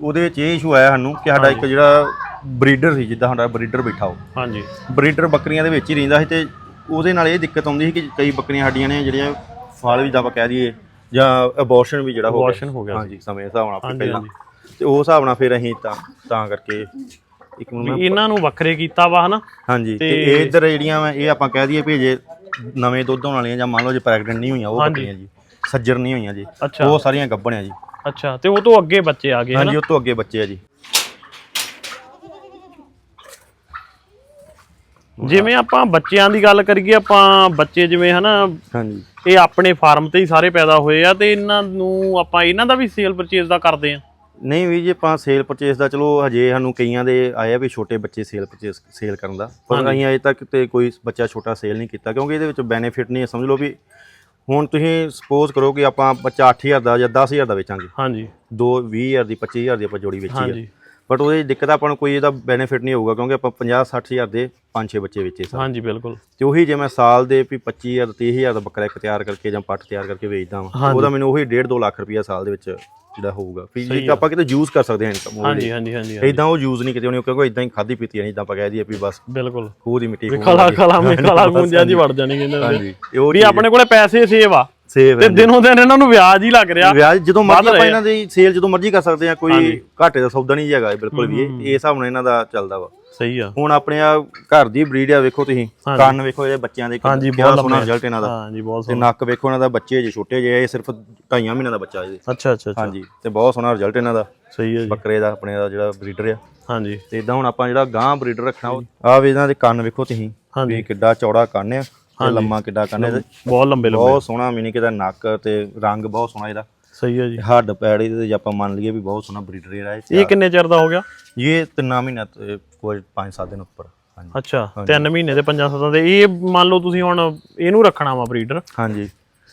ਉਹਦੇ ਵਿੱਚ ਇਹ ਇਸ਼ੂ ਆਇਆ ਸਾਨੂੰ ਕਿ ਸਾਡਾ ਇੱਕ ਜਿਹੜਾ ਬਰੀਡਰ ਸੀ ਜਿੱਦਾਂ ਸਾਡਾ ਬਰੀਡਰ ਬੈਠਾ ਉਹ। ਹਾਂਜੀ। ਬਰੀਡਰ ਬੱਕਰੀਆਂ ਦੇ ਵਿੱਚ ਹੀ ਰਹਿੰਦਾ ਸੀ ਤੇ ਉਹਦੇ ਨਾਲ ਇਹ ਦਿੱਕਤ ਆਉਂਦੀ ਸੀ ਕਿ ਕਈ ਬੱਕਰੀਆਂ ਸਾਡੀਆਂ ਨੇ ਜਿਹੜੀਆਂ ਫਾਲ ਵੀ ਆਪਾਂ ਕਹਿ ਦਈਏ ਜਾਂ ਅਬੋਰਸ਼ਨ ਵੀ ਜਿਹੜਾ ਹੋ ਗਿਆ। Abortion ਹੋ ਗਿਆ ਹਾਂਜੀ ਸਮੇਂ ਹਿਸਾਬ ਨਾਲ ਪਹਿਲਾਂ। ਤੇ ਉਹ ਹਿਸਾਬ ਨਾਲ ਫਿਰ ਅਸੀਂ ਤਾਂ ਤਾਂ ਕਰਕੇ ਇੱਕ ਵੀ ਇਹਨਾਂ ਨੂੰ ਵੱਖਰੇ ਕੀਤਾ ਵਾ ਹਨਾ? ਹਾਂਜੀ ਤੇ ਇਹ ਇੱਧਰ ਜਿਹੜੀਆਂ ਵਾ ਇਹ ਆਪਾਂ ਕਹਿ ਦਈਏ ਵੀ ਜੇ ਨਵੇਂ ਦੁੱਧ ਹੋਣ ਵਾਲੀਆਂ ਜਾਂ ਮੰਨ ਲਓ ਜੇ ਪ੍ਰੈਗਨੈਂਟ ਨਹੀਂ ਹੋਈਆਂ ਉਹ। ਬੱਕਰੀਆਂ ਜੀ ਸੱਜਰ ਨਹੀਂ ਹੋਈਆਂ ਜੀ। ਉਹ ਸਾਰੀਆਂ ਗੱਭਣ ਆ ਜੀ। ਅੱਛਾ ਤੇ ਉਹ ਤੋਂ ਅੱਗੇ ਬੱਚੇ ਆ ਗਏ ਹਨਾ? ਹਾਂਜੀ ਉਹ ਤੋਂ ਅੱਗੇ ਬੱਚੇ ਆ ਜੀ। ਜਿਵੇਂ ਆਪਾਂ ਬੱਚਿਆਂ ਦੀ ਗੱਲ ਕਰੀਏ ਆਪਾਂ ਬੱਚੇ ਜਿਵੇਂ ਹਨਾ ਹਾਂਜੀ। ਇਹ ਆਪਣੇ ਫਾਰਮ ਤੇ ਹੀ ਸਾਰੇ ਪੈਦਾ ਹੋਏ ਆ ਤੇ ਇਹਨਾਂ ਨੂੰ ਆਪਾਂ ਇਹਨਾਂ ਦਾ ਵੀ ਸੇਲ ਪਰਚੇਸ ਦਾ ਕਰਦੇ ਆ? ਨਹੀਂ ਵੀ ਜੀ ਆਪਾਂ ਸੇਲ ਪਰਚੇਸ ਦਾ ਚਲੋ ਹਜੇ ਸਾਨੂੰ ਕਈਆਂ ਦੇ ਆਇਆ ਵੀ ਛੋਟੇ ਬੱਚੇ ਸੇਲ ਪਰਚੇਸ ਸੇਲ ਕਰਨ ਦਾ। ਪਰ ਅਸੀਂ ਅਜੇ ਤੱਕ ਤੇ ਕੋਈ ਬੱਚਾ ਛੋਟਾ ਸੇਲ ਨਹੀਂ ਕੀਤਾ ਕਿਉਂਕਿ ਇਹਦੇ ਵਿੱਚ ਬੈਨੀਫਿਟ ਨਹੀਂ ਸਮਝ ਲਓ ਵੀ ਹੁਣ ਤੁਸੀਂ ਸਪੋਜ਼ ਕਰੋ ਕਿ ਆਪਾਂ ਬੱਚਾ 8000 ਦਾ ਜਾਂ 10000 ਦਾ ਵੇਚਾਂਗੇ। ਹਾਂਜੀ। ਦੋ 20000 ਦੀ 25000 ਦੀ ਆਪਾਂ ਜੋੜੀ ਵੇਚੀ ਹਾਂਜੀ। ਹੈ ਬਟ ਉਹਦੀ ਦਿੱਕਤ ਆਪਾਂ ਨੂੰ ਕੋਈ ਇਹਦਾ ਬੈਨੀਫਿਟ ਨਹੀਂ ਹੋਊਗਾ ਕਿਉਂਕਿ ਆਪਾਂ 50 60 ਹਜ਼ਾਰ ਦੇ 5-6 ਬੱਚੇ ਵੇਚੇ ਸਨ ਹਾਂਜੀ ਬਿਲਕੁਲ। ਤੇ ਉਹੀ ਜੇ ਮੈਂ ਸਾਲ ਦੇ ਵੀ 25000 30000 ਦਾ ਬੱਕਰਾ ਇੱਕ ਤਿਆਰ ਕਰਕੇ ਜਾਂ ਪੱਠ ਤਿਆਰ ਕਰਕੇ ਵੇਚਦਾ ਹਾਂ ਉਹਦਾ ਮੈਨੂੰ ਉਹੀ 1.5 2 ਲੱਖ ਰੁਪਇਆ ਸਾਲ ਦੇ ਵਿੱਚ ਜਿਹੜਾ ਹੋਊਗਾ। ਜੇ ਆਪਾਂ ਕਿਤੇ ਯੂਜ਼ ਕਰ ਸਕਦੇ ਹਾਂ ਇਨਕਮ ਹਾਂਜੀ ਹਾਂਜੀ ਹਾਂਜੀ ਇਦਾਂ ਉਹ ਯੂਜ਼ ਨਹੀਂ ਕਿਤੇ ਹੋਣੀ ਕਿਉਂਕਿ ਇਦਾਂ ਹੀ ਖਾਦੀ ਪੀਤੀ ਨਹੀਂ ਇਦਾਂ ਆਪਾਂ ਕਹਿ ਦਈਏ ਵੀ ਬਸ ਬਿਲਕੁਲ। ਖੂਹ ਦੀ ਮਿੱਟੀ ਖਲਾ ਦੀ। ਖਲਾ ਮੇ ਖਲਾ ਗੁੰਜਾ ਜੀ ਵੜ ਜਾਣੀ ਕਹਿੰਦੇ ਹੁੰਦੇ। ਹਾਂਜੀ ਵੀ ਆਪਣੇ ਕੋਲੇ ਪੈਸੇ ਸੇਵ ਆ ਸੇਵ ਤੇ ਦਿਨੋਂ ਦਿਨ ਇਹਨਾਂ ਨੂੰ ਵਿਆਜ ਹੀ ਲੱਗ ਰਿਹਾ। ਵਿਆਜ ਜਦੋਂ ਮਰਜ਼ੀ ਆਪਾਂ ਇਹਨਾਂ ਦੀ ਸੇਲ ਜਦੋਂ ਮਰਜ਼ੀ ਕਰ ਸਕਦੇ ਆ ਕੋਈ ਘਾਟੇ ਦਾ ਸੌਦਾ ਨਹੀਂ ਹੈਗਾ ਬਿਲਕੁਲ ਵੀ। ਇਹ ਹਿਸਾਬ ਨਾਲ ਇਹਨਾਂ ਦਾ ਚੱਲਦਾ ਵਾ। ਸਹੀ ਆ। ਹੁਣ ਆਪਣੇ ਆ ਘਰ ਦੀ ਬਰੀਡ ਆ ਵੇਖੋ ਤੁਸੀਂ। ਕੰਨ ਵੇਖੋ ਇਹ ਬੱਚਿਆਂ ਦੇ ਹਾਂਜੀ ਬਹੁਤ ਸੋਹਣਾ ਰਿਜ਼ਲਟ ਇਹਨਾਂ ਦਾ। ਹਾਂਜੀ ਬਹੁਤ ਤੇ ਸੋਹਣਾ। ਨੱਕ ਵੇਖੋ ਇਹਨਾਂ ਦਾ ਬੱਚੇ ਜੇ ਛੋਟੇ ਜੇ ਇਹ ਸਿਰਫ ਢਾਈਆਂ ਮਹੀਨਿਆਂ ਦਾ ਬੱਚਾ ਇਹਦੇ ਅੱਛਾ ਅੱਛਾ ਅੱਛਾ। ਹਾਂਜੀ ਤੇ ਬਹੁਤ ਸੋਹਣਾ ਰਿਜ਼ਲਟ ਇਹਨਾਂ ਦਾ। ਸਹੀ ਹੈ ਜੀ। ਬੱਕਰੇ ਦਾ ਆਪਣੇ ਦਾ ਜਿਹੜਾ ਬਰੀਡਰ ਆ। ਹਾਂਜੀ। ਤੇ ਇਦਾਂ ਹੁਣ ਆਪਾਂ ਜਿਹੜਾ ਗਾਂ ਬਰੀਡਰ ਰੱਖਣਾ ਆ ਵੀ ਇਹਨਾਂ ਦੇ ਕੰਨ ਵੇਖੋ ਤੁਸੀਂ। ਹਾਂਜੀ। ਵੀ ਕਿੱਡਾ ਚੌੜਾ ਕੰਨ ਆ। ਤੇ ਲੰਮਾ ਕਿੱਡਾ ਕੰਨ ਹੈ ਬਹੁਤ ਲੰਬੇ ਲੰਬੇ। ਬਹੁਤ ਸੋਹਣਾ ਮੀਨੀ ਕਿਦਾ ਨੱਕ ਤੇ ਰੰਗ ਬਹੁਤ ਸੋਹਣਾ ਇਹਦਾ। ਸਹੀ ਹੈ ਜੀ। ਹੱਡ ਪੈੜ ਇਹਦੇ ਜੇ ਆਪਾਂ ਮੰਨ ਲਈਏ ਵੀ ਬਹੁਤ ਸੋਹਣਾ ਬਰੀਡਰ ਜਿਹੜਾ ਇਹ। ਇਹ ਕਿੰਨੇ ਚਿਰ ਦਾ ਹੋ ਗਿਆ? ਇਹ ਤਿੰਨਾਂ ਮਹੀਨਿਆਂ ਤੇ ਕੋਈ 5-7 ਦਿਨ ਉੱਪਰ। ਹਾਂਜੀ। ਅੱਛਾ 3 ਮਹੀਨੇ ਤੇ 5 ਸੱਤਾਂ ਦੇ। ਇਹ ਮੰਨ ਲਓ ਤੁਸੀਂ ਹੁਣ ਇਹਨੂੰ ਰੱਖਣਾ ਵਾ ਬਰੀਡਰ। ਹਾਂਜੀ।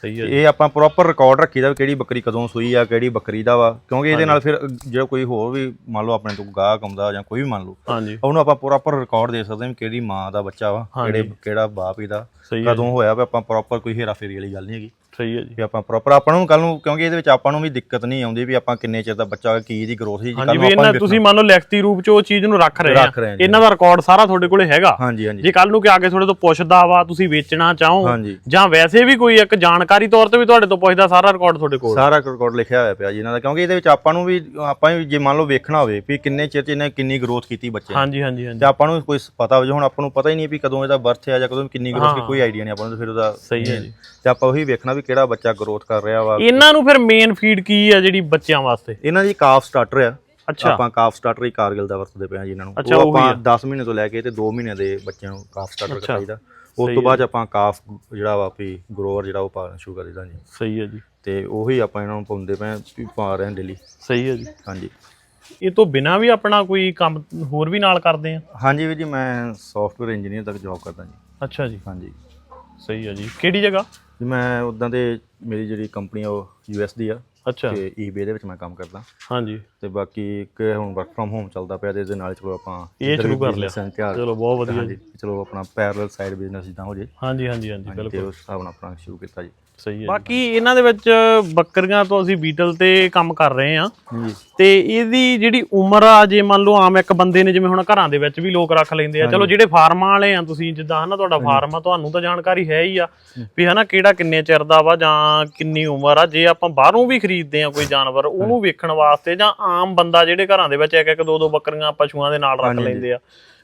ਸਹੀ ਹੈ ਇਹ ਆਪਾਂ ਪ੍ਰੋਪਰ ਰਿਕਾਰਡ ਰੱਖੀਦਾ ਵੀ ਕਿਹੜੀ ਬੱਕਰੀ ਕਦੋਂ ਸੂਈ ਆ ਕਿਹੜੀ ਬੱਕਰੀ ਦਾ ਵਾ। ਕਿਉਂਕਿ ਇਹਦੇ ਨਾਲ ਫਿਰ ਜਿਹੜਾ ਕੋਈ ਹੋਰ ਵੀ ਮੰਨ ਲਓ ਆਪਣੇ ਤੋਂ ਗਾਹਕ ਆਉਂਦਾ ਜਾਂ ਕੋਈ ਵੀ ਮੰਨ ਲਓ ਹਾਂਜੀ। ਉਹਨੂੰ ਆਪਾਂ ਪ੍ਰੋਪਰ ਰਿਕਾਰਡ ਦੇ ਸਕਦੇ ਹਾਂ ਕਿਹੜੀ ਮਾਂ ਦਾ ਬੱਚਾ ਵਾ ਕਿਹੜੇ ਕਿਹੜਾ ਬਾਪ ਇਹਦਾ ਹੈ ਕਦੋਂ ਹੋਇਆ ਵੀ ਆਪਾਂ ਪ੍ਰੋਪਰ ਕੋਈ ਹੇਰਾ ਫੇਰੀ ਵਾਲੀ ਗੱਲ ਨਹੀਂ ਹੈਗੀ। ਸਹੀ ਹੈ ਜੀ। ਵੀ ਆਪਾਂ ਪ੍ਰੋਪਰ ਆਪਾਂ ਨੂੰ ਕੱਲ ਨੂੰ ਕਿਉਂਕਿ ਇਹਦੇ ਵਿੱਚ ਆਪਾਂ ਨੂੰ ਵੀ ਦਿੱਕਤ ਨਹੀਂ ਆਉਂਦੀ ਵੀ ਆਪਾਂ ਕਿੰਨੇ ਚਿਰ ਦਾ ਬੱਚਾ ਕੀ ਇਹਦੀ ਗਰੋਥ ਸੀ ਹਾਂਜੀ ਵੀ ਇਹਨਾਂ ਤੁਸੀਂ ਮੰਨ ਲਓ ਲਿਖਤੀ ਰੂਪ ਚ ਉਹ ਚੀਜ਼ ਨੂੰ ਰੱਖ ਰਹੇ ਰੱਖ ਆ। ਰਹੇ ਹਾਂ ਜੀ। ਇਹਨਾਂ ਦਾ ਰਿਕਾਰਡ ਸਾਰਾ ਤੁਹਾਡੇ ਕੋਲੇ ਹੈਗਾ। ਹਾਂਜੀ ਹਾਂਜੀ। ਜੇ ਕੱਲ ਨੂੰ ਕਿ ਆ ਕੇ ਤੁਹਾਡੇ ਤੋਂ ਪੁੱਛਦਾ ਵਾ ਤੁਸੀਂ ਵੇਚਣਾ ਚਾਹੋ ਹਾਂਜੀ। ਜਾਂ ਵੈਸੇ ਵੀ ਕੋਈ ਇੱਕ ਜਾਣਕਾਰੀ ਤੌਰ ਤੇ ਵੀ ਤੁਹਾਡੇ ਤੋਂ ਪੁੱਛਦਾ ਸਾਰਾ ਰਿਕਾਰਡ ਤੁਹਾਡੇ ਕੋਲ। ਸਾਰਾ ਰਿਕਾਰਡ ਲਿਖਿਆ ਹੋਇਆ ਪਿਆ ਜੀ ਇਹਨਾਂ ਦਾ ਕਿਉਂਕਿ ਇਹਦੇ ਵਿੱਚ ਆਪਾਂ ਨੂੰ ਵੀ ਆਪਾਂ ਵੀ ਜੇ ਮੰਨ ਲਓ ਵੇਖਣਾ ਹੋਵੇ ਵੀ ਕਿੰਨੇ ਚਿਰ ਚ ਇਹਨੇ ਕਿੰਨੀ ਗਰੋਥ ਕੀਤੀ ਬੱਚੇ ਨੇ। ਹਾਂਜੀ ਹਾਂਜੀ ਹਾਂਜੀ। ਤੇ ਆਪਾਂ ਨੂੰ ਕੋਈ ਪਤਾ ਹੋਵੇ ਹੁਣ ਆਪਾਂ ਨੂੰ ਪਤਾ ਹੀ ਨਹੀਂ ਵੀ ਕਦੋਂ ਇਹਦਾ ਬਰਥ ਹੈ ਜਾਂ ਕਦੋਂ ਕਿੰਨੀ ਗਰੋਥ ਕੋਈ ਆਈਡੀਆ ਨਹੀਂ ਆਪਾਂ ਨੂੰ ਤੇ ਫਿਰ ਉਹਦਾ ਸਹੀ ਹੈ। ਜੀ। ਤੇ ਆਪਾਂ ਉਹੀ ਵੇਖਣਾ ਵੀ ਕਿਹੜਾ ਬੱਚਾ ਗਰੋਥ ਕਰ ਰਿਹਾ ਵਾ। ਇਹਨਾਂ ਨੂੰ ਫਿਰ ਮੇਨ ਫੀਡ ਕੀ ਆ ਜਿਹੜੀ ਬੱਚਿਆਂ ਵਾਸਤੇ? ਇਹਨਾਂ ਦੀ ਕਾਫ ਸਟਾਰਟਰ ਆ। ਅੱਛਾ। ਆਪਾਂ ਕਾਫ ਸਟਾਰਟਰ ਹੀ ਕਾਰਗਿਲ ਦਾ ਵਰਤਦੇ ਪਏ ਆ ਜੀ ਇਹਨਾਂ ਨੂੰ। ਉਹ ਆਪਾਂ 10 ਮਹੀਨੇ ਤੋਂ ਲੈ ਕੇ ਤੇ 2 ਮਹੀਨੇ ਦੇ ਬੱਚਿਆਂ ਨੂੰ ਕਾਫ ਸਟਾਰਟਰ ਕਰਾਈਦਾ ਉਸ ਤੋਂ ਬਾਅਦ ਆਪਾਂ ਕਾਫ ਜਿਹੜਾ ਵਾ ਵੀ ਗਰੋਵਰ ਜਿਹੜਾ ਉਹ ਪਾਲਣਾ ਸ਼ੁਰੂ ਕਰ ਦਿੱਤਾ ਜੀ। ਸਹੀ ਹੈ ਜੀ। ਤੇ ਉਹੀ ਆਪਾਂ ਇਹਨਾਂ ਨੂੰ ਪਾਉਂਦੇ ਪਏ ਆ, ਪਾ ਰਹੇ ਹਾਂ ਡੇਲੀ ਸਹੀ ਹੈ ਜੀ। ਹਾਂਜੀ। ਇਹ ਤੋਂ ਬਿਨਾ ਵੀ ਆਪਣਾ ਕੋਈ ਕੰਮ ਹੋਰ ਵੀ ਨਾਲ ਕਰਦੇ ਆ? ਹਾਂਜੀ ਵੀ ਜੀ ਮੈਂ ਸੌਫਟਵੇਅਰ ਇੰਜੀਨੀਅਰ ਤੱਕ ਜੌਬ ਕਰਦਾ ਜੀ। ਅੱਛਾ ਜੀ। ਹਾਂਜੀ। ਸਹੀ ਹੈ ਜੀ। ਕਿਹੜੀ ਜਗ੍ਹਾ? ਜੀ ਮੈਂ ਉਦਾਂ ਤੇ ਮੇਰੀ ਜਿਹੜੀ ਕੰਪਨੀ ਆ ਉਹ ਯੂਐਸ ਦੀ ਆ। ਅੱਛਾ। ਤੇ ਈਬੇ ਦੇ ਵਿੱਚ ਮੈਂ ਕੰਮ ਕਰਦਾ। ਹਾਂਜੀ। ਤੇ ਬਾਕੀ ਇੱਕ ਹੁਣ ਵਰਕ ਫਰਮ ਹੋਮ ਚੱਲਦਾ ਪਿਆ ਤੇ ਇਹਦੇ ਨਾਲ ਚਲੋ ਆਪਾਂ ਇਹ ਸ਼ੁਰੂ ਕਰ ਲਿਆ। ਚਲੋ ਬਹੁਤ ਵਧੀਆ ਹਾਂਜੀ ਚਲੋ ਆਪਣਾ ਪੈਰਲਲ ਸਾਈਡ ਬਿਜ਼ਨਸ ਜਿੱਦਾਂ ਹੋ ਜੇ। ਹਾਂਜੀ ਹਾਂਜੀ ਹਾਂਜੀ ਬਿਲਕੁਲ ਤੇ ਉਸ ਹਿਸਾਬ ਨਾਲ ਆਪਣਾ ਸ਼ੁਰੂ ਕੀਤਾ ਜੀ। ਸਹੀ ਹੈ ਬਾਕੀ ਇਹਨਾਂ ਦੇ ਵਿੱਚ ਬੱਕਰੀਆਂ ਤੋਂ ਅਸੀਂ ਬੀਟਲ ਤੇ ਕੰਮ ਕਰ ਰਹੇ ਆ ਤੇ ਇਹਦੀ ਜਿਹੜੀ ਉਮਰ ਆ ਜੇ ਮੰਨ ਲਓ ਆਮ ਇੱਕ ਬੰਦੇ ਨੇ ਜਿਵੇਂ ਹੁਣ ਘਰਾਂ ਦੇ ਵਿੱਚ ਵੀ ਲੋਕ ਰੱਖ ਲੈਂਦੇ ਆ ਚਲੋ ਜਿਹੜੇ ਫਾਰਮਾਂ ਵਾਲੇ ਆ ਤੁਸੀਂ ਜਿੱਦਾਂ ਹਨਾ ਤੁਹਾਡਾ ਫਾਰਮ ਆ ਤੁਹਾਨੂੰ ਤਾਂ ਜਾਣਕਾਰੀ ਹੈ ਹੀ ਆ ਵੀ ਹਨਾ ਕਿਹੜਾ ਕਿੰਨੇ ਚਿਰ ਦਾ ਵਾ ਜਾਂ ਕਿੰਨੀ ਉਮਰ ਆ। ਜੇ ਆਪਾਂ ਬਾਹਰੋਂ ਵੀ ਖਰੀਦਦੇ ਆ ਕੋਈ ਜਾਨਵਰ ਉਹਨੂੰ ਵੇਖਣ ਵਾਸਤੇ ਜਾਂ ਆਮ ਬੰਦਾ ਜਿਹੜੇ ਘਰਾਂ ਦੇ ਵਿੱਚ ਇੱਕ ਇੱਕ ਦੋ ਦੋ ਬੱਕਰੀਆਂ ਪਸ਼ੂਆਂ ਦੇ ਨਾਲ ਰੱਖ ਲੈਂਦੇ ਆ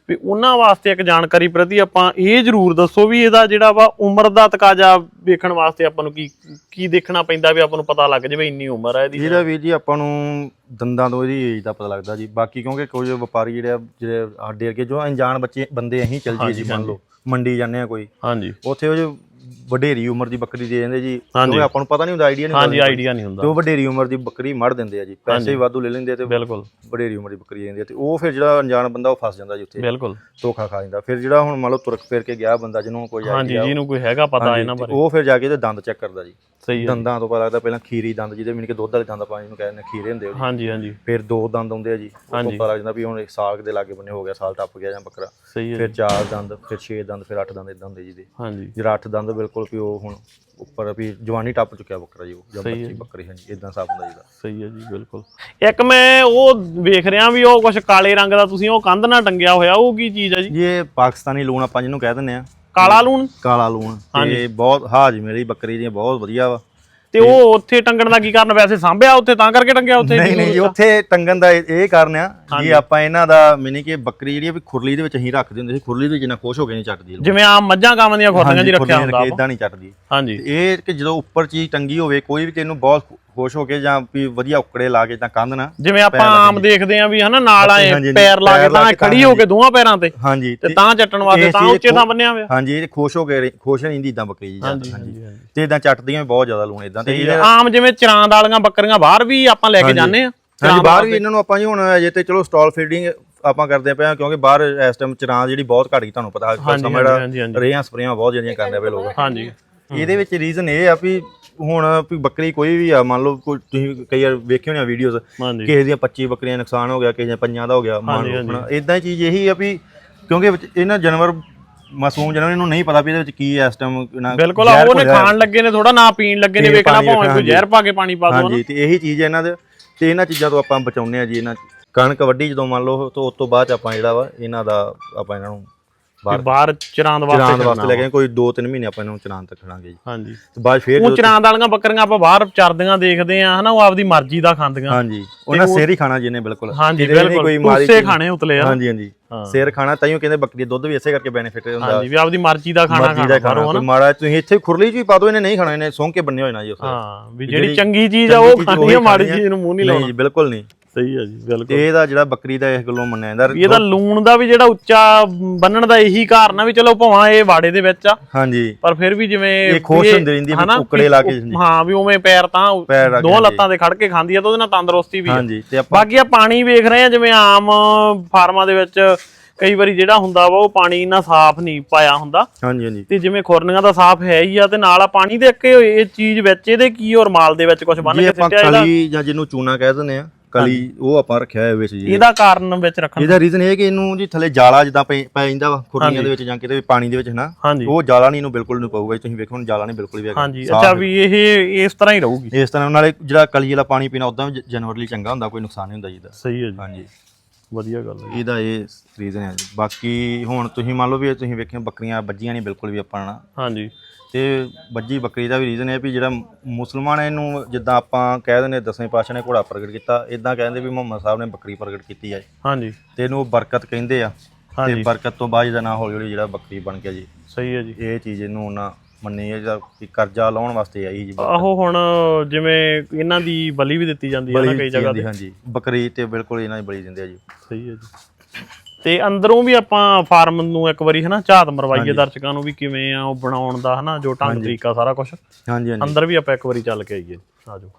ਵੀ ਉਹਨਾਂ ਵਾਸਤੇ ਇੱਕ ਜਾਣਕਾਰੀ ਪ੍ਰਤੀ ਆਪਾਂ ਇਹ ਜ਼ਰੂਰ ਦੱਸੋ ਵੀ ਇਹਦਾ ਜਿਹੜਾ ਵਾ ਉਮਰ ਦਾ ਤਕਾਜ਼ਾ ਵੇਖਣ ਵਾਸਤੇ ਆਪਾਂ ਨੂੰ ਕੀ ਕੀ ਦੇਖਣਾ ਪੈਂਦਾ ਵੀ ਆਪਾਂ ਨੂੰ ਪਤਾ ਲੱਗ ਜਾਵੇ ਇੰਨੀ ਉਮਰ ਹੈ ਇਹਦੀ। ਇਹਦਾ ਵੀ ਜੀ ਆਪਾਂ ਨੂੰ ਦੰਦਾਂ ਤੋਂ ਇਹਦੀ ਏਜ ਦਾ ਪਤਾ ਲੱਗਦਾ ਜੀ। ਬਾਕੀ ਕਿਉਂਕਿ ਕੁਝ ਵਪਾਰੀ ਜਿਹੜੇ ਆ ਜਿਹੜੇ ਸਾਡੇ ਅੱਗੇ ਜੋ ਅਣਜਾਣ ਬੱਚੇ ਬੰਦੇ ਅਸੀਂ ਚੱਲ ਜੀਏ ਜੀ ਮੰਨ ਲਓ ਮੰਡੀ ਜਾਂਦੇ ਆ ਕੋਈ। ਹਾਂਜੀ। ਉੱਥੇ ਉਹ ਜੋ ਵਡੇਰੀ ਉਮਰ ਦੀ ਬੱਕਰੀ ਦੇ ਜਾਂਦੇ ਜੀ ਕਿਉਂਕਿ ਆਪਾਂ ਨੂੰ ਪਤਾ ਨਹੀਂ ਹੁੰਦਾ ਆਈਡੀਆ ਨਹੀਂ ਹਾਂਜੀ ਆਈਡੀਆ ਨਹੀਂ ਹੁੰਦਾ। ਤੇ ਉਹ ਵਡੇਰੀ ਉਮਰ ਦੀ ਬੱਕਰੀ ਮੜ ਦਿੰਦੇ ਆ ਜੀ ਪੈਸੇ ਵੀ ਵਾਧੂ ਲੈ ਲੈਂਦੇ ਆ ਤੇ ਬਿਲਕੁਲ। ਵਡੇਰੀ ਉਮਰ ਦੀ ਬੱਕਰੀ ਜਾਂਦੇ ਆ ਤੇ ਉਹ ਫਿਰ ਜਿਹੜਾ ਅਣਜਾਣ ਬੰਦਾ ਉਹ ਫਸ ਜਾਂਦਾ ਜੀ ਉੱਥੇ। ਬਿਲਕੁਲ। ਧੋਖਾ ਖਾ ਜਾਂਦਾ। ਫਿਰ ਜਿਹੜਾ ਹੁਣ ਮੰਨ ਲਓ ਤੁਰਕ ਫੇਰ ਕੇ ਗਿਆ ਬੰਦਾ ਜਿਹਨੂੰ ਕੋਈ ਹਾਂਜੀ idea ਜਿਹਨੂੰ ਕੋਈ ਹੈਗਾ ਪਤਾ ਇਹਨਾਂ ਤੇ ਬਾਰੇ। ਉਹ ਫਿਰ ਜਾ ਕੇ ਇਹਦੇ ਦੰਦ ਚੈੱਕ ਕਰਦਾ ਜੀ। ਸਹੀ ਹੈ ਦੰਦਾਂ ਤੋਂ ਪਤਾ ਲੱਗਦਾ ਪਹਿਲਾਂ ਖੀਰੀ ਦੰਦ ਜਿਹਦੇ ਮੀਨ ਕਿ ਦੁੱਧ ਵਾਲੇ ਦੰਦ ਆਪਾਂ ਜਿਹਨੂੰ ਕਹਿੰਦੇ ਖੀਰੇ ਹੁੰਦੇ ਆ ਜੀ ਹਾਂਜੀ ਹਾਂਜੀ। ਫਿਰ ਦੋ ਦੰਦ ਆਉਂਦੇ ਆ ਜੀ ਉਹ ਤੋਂ ਪਤਾ ਲੱਗ ਜਾਂਦਾ ਵੀ ਹੁਣ ਇੱਕ ਸਾਲ ਦੇ ਲਾਗੇ ਬੰਨੇ ਹੋ ਗਿਆ ਸਾਲ ਟੱਪ ਗਿਆ ਜਾਂ ਬੱਕਰਾ। ਸਹੀ ਹੈ ਫਿਰ ਚਾਰ ਦੰਦ ਫਿਰ ਛੇ ਦੰਦ ਫਿਰ ਅੱਠ ਦੰਦ ਇਦਾਂ ਹੁੰਦੇ ਜੀ ਦੇ ਹਾਂਜੀ। ਜਿਹੜਾ ਅੱਠ ਦੰਦ ਬਿਲਕੁਲ ਵੀ ਉਹ ਹੁਣ ਉੱਪਰ ਵੀ ਜਵਾਨੀ ਟੱਪ ਚੁੱਕਿਆ ਬੱਕਰਾ ਜੀ ਉਹ ਜਾਂ ਬੱਚੀ ਬੱਕਰੀ ਹਾਂਜੀ ਇਦਾਂ ਹਿਸਾਬ ਹੁੰਦਾ ਜੀ ਦਾ। ਸਹੀ ਹੈ ਜੀ ਬਿਲਕੁਲ। ਇੱਕ ਮੈਂ ਉਹ ਵੇਖ ਰਿਹਾ ਵੀ ਉਹ ਕੁਝ ਕਾਲੇ ਰੰਗ ਦਾ ਤੁਸੀਂ ਉਹ ਕੰਧ ਨਾਲ ਟੰਗਿਆ ਹੋਇਆ ਉਹ ਕੀ ਚੀਜ਼ ਹੈ ਜੀ? ਇਹ ਪਾਕਿਸਤਾਨੀ ਲੂਣ ਆਪਾਂ ਜਿਹਨੂੰ ਕਹਿ ਦਿੰਦੇ ਆ ਕਾਲਾ ਲੂਣ? ਕਾਲਾ ਲੂਣ। ਤੇ ਬਹੁਤ ਹਾਜ਼ਮੇ ਲਈ ਬੱਕਰੀ ਦੀਆਂ ਬਹੁਤ ਵਧੀਆ ਵਾ। ਤੇ ਉਹ ਉੱਥੇ ਟੰਗਣ ਦਾ ਕੀ ਕਾਰਨ ਵੈਸੇ ਸਾਂਭਿਆ ਉੱਥੇ ਤਾਂ ਕਰਕੇ ਟੰਗਿਆ ਉੱਥੇ? ਨਹੀਂ ਨਹੀਂ ਜੀ ਉੱਥੇ ਟੰਗਣ ਦਾ ਇਹ ਇਹ ਕਾਰਨ ਆ ਜੀ ਆਪਾਂ ਇਹਨਾਂ ਦਾ ਮਿਨੀ ਕਿ ਬੱਕਰੀ ਜਿਹੜੀ ਆ ਵੀ ਖੁਰਲੀ ਦੇ ਵਿੱਚ ਅਸੀਂ ਰੱਖਦੇ ਹੁੰਦੇ ਸੀ ਖੁਰਲੀ ਦੇ ਵਿੱਚ ਜਿੰਨਾ ਖੁਸ਼ ਹੋ ਕੇ ਨਹੀਂ ਚੱਟਦੀ ਜਿਵੇਂ ਆਮ ਮੱਝਾਂ ਗਾਵਾਂ ਦੀਆਂ ਖੁਰਲੀਆਂ ਜੀ ਰੱਖਿਆ ਹੁੰਦਾ ਇਦਾਂ ਨਹੀਂ ਚੱਟਦੀ। ਹਾਂਜੀ। ਤੇ ਇਹ ਕਿ ਜਦੋਂ ਉੱਪਰ ਚੀਜ਼ ਟੰਗੀ ਹੋਵੇ ਕੋਈ ਵੀ ਤੈਨੂੰ ਬਹੁਤ ਖੁਸ਼ ਹੋ ਕੇ ਜਾਂ ਵੀ ਵਧੀਆ ਉਕੜੇ ਲਾ ਕੇ ਤਾਂ ਕੰਧ ਨਾ ਜਿਵੇਂ ਆਪਾਂ ਆਮ ਦੇਖਦੇ ਆਂ ਵੀ ਹਨਾ ਨਾਲ ਆਏ ਪੈਰ ਲਾ ਕੇ ਤਾਂ ਖੜੀ ਹੋ ਕੇ ਦੋਵਾਂ ਪੈਰਾਂ ਤੇ ਹਾਂਜੀ ਤੇ ਤਾਂ ਚੱਟਣ ਵਾਸਤੇ ਤਾਂ ਉੱਚੇ ਤਾਂ ਬੰਨਿਆ ਹੋਇਆ। ਹਾਂਜੀ ਇਹ ਖੁਸ਼ ਹੋ ਕੇ ਖੁਸ਼ ਰਹਿੰਦੀ ਇਦਾਂ ਬੱਕਰੀ ਜੀ ਹਾਂਜੀ ਤੇ ਇਦਾਂ ਚੱਟਦੀਆਂ ਬਹੁਤ ਜ਼ਿਆਦਾ ਲੂਣ ਇਦਾਂ ਤੇ ਆਮ ਜਿਵੇਂ ਚਰਾਂ ਵਾਲੀਆਂ ਬੱਕਰੀਆਂ ਬਾਹਰ ਵੀ ਆਪਾਂ ਲੈ ਕੇ ਜਾਂਦੇ ਆ ਹਾਂਜੀ ਬਾਹਰ ਵੀ ਇਹਨਾਂ ਨੂੰ ਆਪਾਂ ਜੀ ਹੁਣ ਅਜੇ ਤੇ ਚਲੋ ਸਟਾਲ ਫੀਡਿੰਗ ਆਪਾਂ ਕਰਦੇ ਪਏ ਆ ਕਿਉਂਕਿ ਬਾਹਰ ਇਸ ਟਾਈਮ ਚਰਾਂ ਜਿਹੜੀ ਬਹੁਤ ਘਟ ਗਈ ਤੁਹਾਨੂੰ ਪਤਾ ਅੱਜ ਕੱਲ੍ਹ ਸਮਾਂ ਜਿਹੜਾ। ਰੇਹਾਂ ਸਪਰੇਆਂ ਬਹੁਤ ਜਿਹੜੀਆਂ ਕਰਦੇ ਪਏ ਲੋਕ। ਹਾਂਜੀ। ਇਹਦੇ ਵਿੱਚ ਰੀਜ਼ਨ ਇਹ ਆ ਵੀ ਹੁਣ ਵੀ ਬੱਕਰੀ ਕੋਈ ਵੀ ਆ ਮੰਨ ਲਓ ਕੋਈ ਤੁਸੀਂ ਕਈ ਵਾਰ ਵੇਖੇ ਹੋਣੇ ਵੀਡੀਓਜ਼ ਹਾਂਜੀ। ਕਿਸੇ ਦੀਆਂ 25 ਬੱਕਰੀਆਂ ਨੁਕਸਾਨ ਹੋ ਗਿਆ ਕਿਸੇ ਦੀਆਂ ਪੰਜਾਂ ਦਾ ਹੋ ਗਿਆ ਮੰਨ ਲਓ ਹੁਣ ਇਦਾਂ ਹੀ ਚੀਜ਼ ਇਹੀ ਆ ਵੀ ਕਿਉਂਕਿ ਵਿੱਚ ਇਹਨਾਂ ਜਾਨਵਰ ਮਾਸੂਮ ਜਾਨਵਰ ਇਹਨੂੰ ਨਹੀਂ ਪਤਾ ਵੀ ਇਹਦੇ ਵਿੱਚ ਕੀ ਹੈ ਇਸ ਟਾਈਮ ਬਿਲਕੁਲ ਆ ਉਹਨੇ ਖਾਣ ਲੱਗੇ ਨੇ ਥੋੜਾ ਨਾ ਪੀਣ ਲੱਗੇ ਨੇ ਪੀਣ ਵੇਖਣਾ ਪਾਣੀ ਭਾਵੇਂ ਕੋਈ ਜ਼ਹਿਰ ਪਾ ਕੇ ਪਾਣੀ ਪਾ ਦੋ ਹਾਂਜੀ ਤੇ ਇਹੀ ਚੀਜ਼ ਹੈ ਇਹਨਾਂ ਦੇ ਤੇ ਇਹਨਾਂ ਚੀਜ਼ਾਂ ਤੋਂ ਆਪਾਂ ਬਚਾਉਂਦੇ ਆ ਜੀ ਇਹਨਾਂ ਕਣਕ ਵੱਢੀ ਜਦੋਂ ਮੰਨ ਲਓ ਤੋਂ ਉਸ ਤੋਂ ਬਾਅਦ 'ਚ ਆਪਾਂ ਜਿਹੜਾ ਵਾ ਇਹਨਾਂ ਦਾ ਆਪਾਂ ਇਹਨਾਂ ਨੂੰ ਬਾਹਰ ਬਾਹਰ ਚਰਾਂਦ ਵਾਸਤੇ ਚਰਾਉਣ ਵਾਸਤੇ ਲੈ ਕੇ ਕੋਈ 2-3 ਮਹੀਨੇ ਆਪਾਂ ਇਹਨਾਂ ਨੂੰ ਚਰਾਉਣ ਤੱਕ ਖੜਾਂਗੇ ਜੀ। ਹਾਂਜੀ। ਤੇ ਬਾਅਦ ਫੇਰ ਉਹ ਚਰਾਂਦ ਵਾਲੀਆਂ ਬੱਕਰੀਆਂ ਆਪਾਂ ਬਾਹਰ ਚਰਦੀਆਂ ਦੇਖਦੇ ਆ ਹਨਾ ਉਹ ਆਪਦੀ ਮਰਜ਼ੀ ਦਾ ਖਾਂਦੀਆਂ। ਹਾਂਜੀ। ਉਹਨਾਂ ਸਿਰ ਹੀ ਖਾਣਾ ਜਿਹਨੇ ਬਿਲਕੁਲ। ਹਾਂਜੀ ਬਿਲਕੁਲ। ਉਸੇ ਖਾਣੇ ਉਤਲੇ ਆ ਹਾਂਜੀ ਹਾਂਜੀ। ਸਿਰ ਖਾਣਾ ਤਾਈਓ ਕਹਿੰਦੇ ਬੱਕਰੀ ਦੁੱਧ ਵੀ ਇਸੇ ਕਰਕੇ ਬੈਨੀਫਿਟ ਹੁੰਦਾ। ਹਾਂਜੀ ਵੀ ਆਪਦੀ ਮਰਜ਼ੀ ਦਾ ਖਾਣਾ ਖਾਣਾ ਖਾਣਾ ਕੋਈ ਮਾੜਾ ਤੁਸੀਂ ਇੱਥੇ ਖੁਰਲੀ ਚ ਵੀ ਪਾ ਦੋ ਇਹਨੇ ਨਹੀਂ ਖਾਣਾ ਇਹਨੇ ਸੌਂ ਕੇ ਬੰਨੇ ਹੋਏ ਨਾ ਜੀ ਉਸ ਹਾਂ ਵੀ ਜਿਹੜੀ ਚੰਗੀ ਚੀਜ਼ ਆ ਉਹ ਖਾਣੀ ਆ ਮਾੜੀ ਚੀਜ਼ ਨੂੰ ਮੂੰਹ ਨਹੀਂ ਨਹੀਂ ਲਾਉਣਾ। ਜੀ ਬਿਲਕੁਲ ਨਹੀਂ। ਸਹੀ ਆ ਜੀ ਬਿਲਕੁਲ। ਤੇ ਇਹਦਾ ਜਿਹੜਾ ਬੱਕਰੀ ਦਾ ਇਸ ਗੱਲੋਂ ਮੰਨਿਆ ਜਾਂਦਾ ਵੀ ਇਹਦਾ ਲੂਣ ਦਾ ਵੀ ਜਿਹੜਾ ਉੱਚਾ ਬੰਨਣ ਦਾ ਇਹੀ ਕਾਰਨ ਆ ਵੀ ਚਲੋ ਭਾਵਾਂ ਇਹ ਵਾੜੇ ਦੇ ਵਿੱਚ ਆ। ਹਾਂਜੀ। ਪਰ ਫਿਰ ਵੀ ਜਿਵੇਂ ਇਹ ਖੁਸ਼ ਹੁੰਦੀ ਰਹਿੰਦੀ ਵੀ ਕੁੱਕੜੇ ਲਾ ਕੇ ਵੀ ਹਾਂ ਵੀ ਉਵੇਂ ਪੈਰ ਤਾਂ ਦੋ ਲੱਤਾਂ ਤੇ ਖੜ ਕੇ ਖਾਂਦੀ ਆ ਤਾਂ ਉਹਦੇ ਨਾਲ ਤੰਦਰੁਸਤੀ ਵੀ ਆ। ਹਾਂਜੀ ਤੇ ਆਪਾਂ ਬਾਕੀ ਆ ਪਾਣੀ ਵੇਖ ਰਹੇ ਆ ਜਿਵੇਂ ਆਮ ਫਾਰਮਾਂ ਦੇ ਵਿੱਚ ਕਈ ਵਾਰੀ ਜਿਹੜਾ ਹੁੰਦਾ ਵਾ ਉਹ ਪਾਣੀ ਨਾ ਸਾਫ਼ ਨਹੀਂ ਪਾਇਆ ਹੁੰਦਾ। ਹਾਂਜੀ ਹਾਂਜੀ। ਤੇ ਜਿਵੇਂ ਖੁਰਨੀਆਂ ਦਾ ਸਾਫ਼ ਹੈ ਹੀ ਆ ਤੇ ਨਾਲ ਆ ਪਾਣੀ ਦੇ ਅੱਕੇ ਇਹ ਚੀਜ਼ ਵਿੱਚ ਇਹਦੇ ਕੀ ਔਰ ਮਾਲ ਦੇ ਵਿੱਚ ਕੁਝ ਬੰਨ ਕੇ ਸਿੱਟਿਆ ਕਲੀ ਜਾਂ ਜਿਹਨੂੰ ਚੂਨਾ ਕਹਿ ਦਿੰਦੇ ਆ ਕਲੀ ਉਹ ਆਪਾਂ ਰੱਖਿਆ ਹੋਇਆ ਵਿੱਚ ਜੀ। ਇਹਦਾ ਕਾਰਨ ਵਿੱਚ ਰੱਖਣ ਇਹਦਾ ਰੀਜ਼ਨ ਇਹ ਕਿ ਇਹਨੂੰ ਜੀ ਥੱਲੇ ਜਾਲਾ ਜਿੱਦਾਂ ਪੈ ਪੈ ਜਾਂਦਾ ਵਾ ਖੁਰਲੀਆਂ ਦੇ ਵਿੱਚ ਜਾਂ ਕਿਤੇ ਵੀ ਪਾਣੀ ਦੇ ਵਿੱਚ ਹਨਾ ਉਹ ਜਾਲਾ ਨਹੀਂ ਇਹਨੂੰ ਬਿਲਕੁਲ ਨਹੀਂ ਪਊਗਾ ਜੀ। ਤੁਸੀਂ ਵੇਖੋ ਹੁਣ ਜਾਲਾ ਨਹੀਂ ਬਿਲਕੁਲ ਵੀ ਹੈਗਾ। ਹਾਂਜੀ ਅੱਛਾ ਵੀ ਇਹ ਇਸ ਤਰ੍ਹਾਂ ਹੀ ਰਹੂਗੀ। ਇਸ ਤਰ੍ਹਾਂ ਨਾਲੇ ਜਿਹੜਾ ਕਲੀ ਵਾਲਾ ਪਾਣੀ ਪੀਣਾ ਉਦਾਂ ਵੀ ਜਾਨਵਰ ਲਈ ਚੰਗਾ ਹੁੰਦਾ ਕੋਈ ਨੁਕਸਾਨ ਨਹੀਂ ਹੁੰਦਾ ਜੀ ਇਹਦਾ। ਸਹੀ ਹੈ ਜੀ। ਹਾਂਜੀ। ਵਧੀਆ ਗੱਲ ਹੈ ਇਹਦਾ ਇਹ ਰੀਜ਼ਨ ਹੈ ਜੀ। ਬਾਕੀ ਹੁਣ ਤੁਸੀਂ ਮੰਨ ਲਓ ਵੀ ਇਹ ਤੁਸੀਂ ਵੇਖਿਆ ਬੱਕਰੀਆਂ ਵੱਜੀਆਂ ਨਹੀਂ ਬਿਲਕੁਲ ਵੀ ਆਪਾਂ ਨਾ। ਹਾਂਜੀ। ਤੇ ਵੱਜੀ ਬੱਕਰੀ ਦਾ ਵੀ ਰੀਜ਼ਨ ਹੈ ਵੀ ਜਿਹੜਾ ਮੁਸਲਮਾਨ ਇਹਨੂੰ ਜਿੱਦਾਂ ਆਪਾਂ ਕਹਿ ਦਿੰਦੇ ਦਸਵੇਂ ਪਾਤਸ਼ਾਹ ਨੇ ਘੋੜਾ ਪ੍ਰਗਟ ਕੀਤਾ ਇਦਾਂ ਕਹਿੰਦੇ ਵੀ ਮੁਹੰਮਦ ਸਾਹਿਬ ਨੇ ਬੱਕਰੀ ਪ੍ਰਗਟ ਕੀਤੀ ਹੈ। ਹਾਂਜੀ। ਤੇ ਇਹਨੂੰ ਬਰਕਤ ਕਹਿੰਦੇ ਆ। ਤੇ ਹਾਂਜੀ। ਬਰਕਤ ਤੋਂ ਬਾਅਦ ਇਹਦਾ ਨਾਂ ਹੌਲੀ ਹੌਲੀ ਜਿਹੜਾ ਬੱਕਰੀ ਬਣ ਗਿਆ ਜੀ। ਸਹੀ ਹੈ ਜੀ। ਇਹ ਚੀਜ਼ ਇਹਨੂੰ ਉਹਨਾਂ ਮੰਨੀ ਹੈ ਜਿਹੜਾ ਕਿ ਕਰਜ਼ਾ ਲਾਉਣ ਵਾਸਤੇ ਆਈ ਜੀ ਆਹੋ ਹੁਣ ਜਿਵੇਂ ਇਹਨਾਂ ਦੀ ਬਲੀ ਵੀ ਦਿੱਤੀ ਜਾਂਦੀ ਹੈ ਨਾ ਕਈ ਜਗ੍ਹਾ ਤੇ। ਹਾਂਜੀ। ਬੱਕਰੀ ਤੇ ਬਿਲਕੁਲ ਇਹਨਾਂ ਦੀ ਬਲੀ ਦਿੰਦੇ ਆ ਜੀ। ਸਹੀ ਹੈ ਜੀ। ਤੇ ਅੰਦਰੋਂ ਵੀ ਆਪਾਂ ਫਾਰਮ ਨੂੰ ਇੱਕ ਵਾਰੀ ਹਨਾ ਝਾਤ ਮਰਵਾਈਏ ਦਰਸ਼ਕਾਂ ਨੂੰ ਵੀ ਕਿਵੇਂ ਆ ਉਹ ਬਣਾਉਣ ਦਾ ਹਨਾ ਜੋ ਢੰਗ ਤਰੀਕਾ ਸਾਰਾ ਕੁਝ ਹਾਂਜੀ ਹਾਂਜੀ। ਅੰਦਰ ਵੀ ਆਪਾਂ ਇੱਕ ਵਾਰੀ ਚੱਲ ਕੇ ਆਈਏ। ਆਜੋ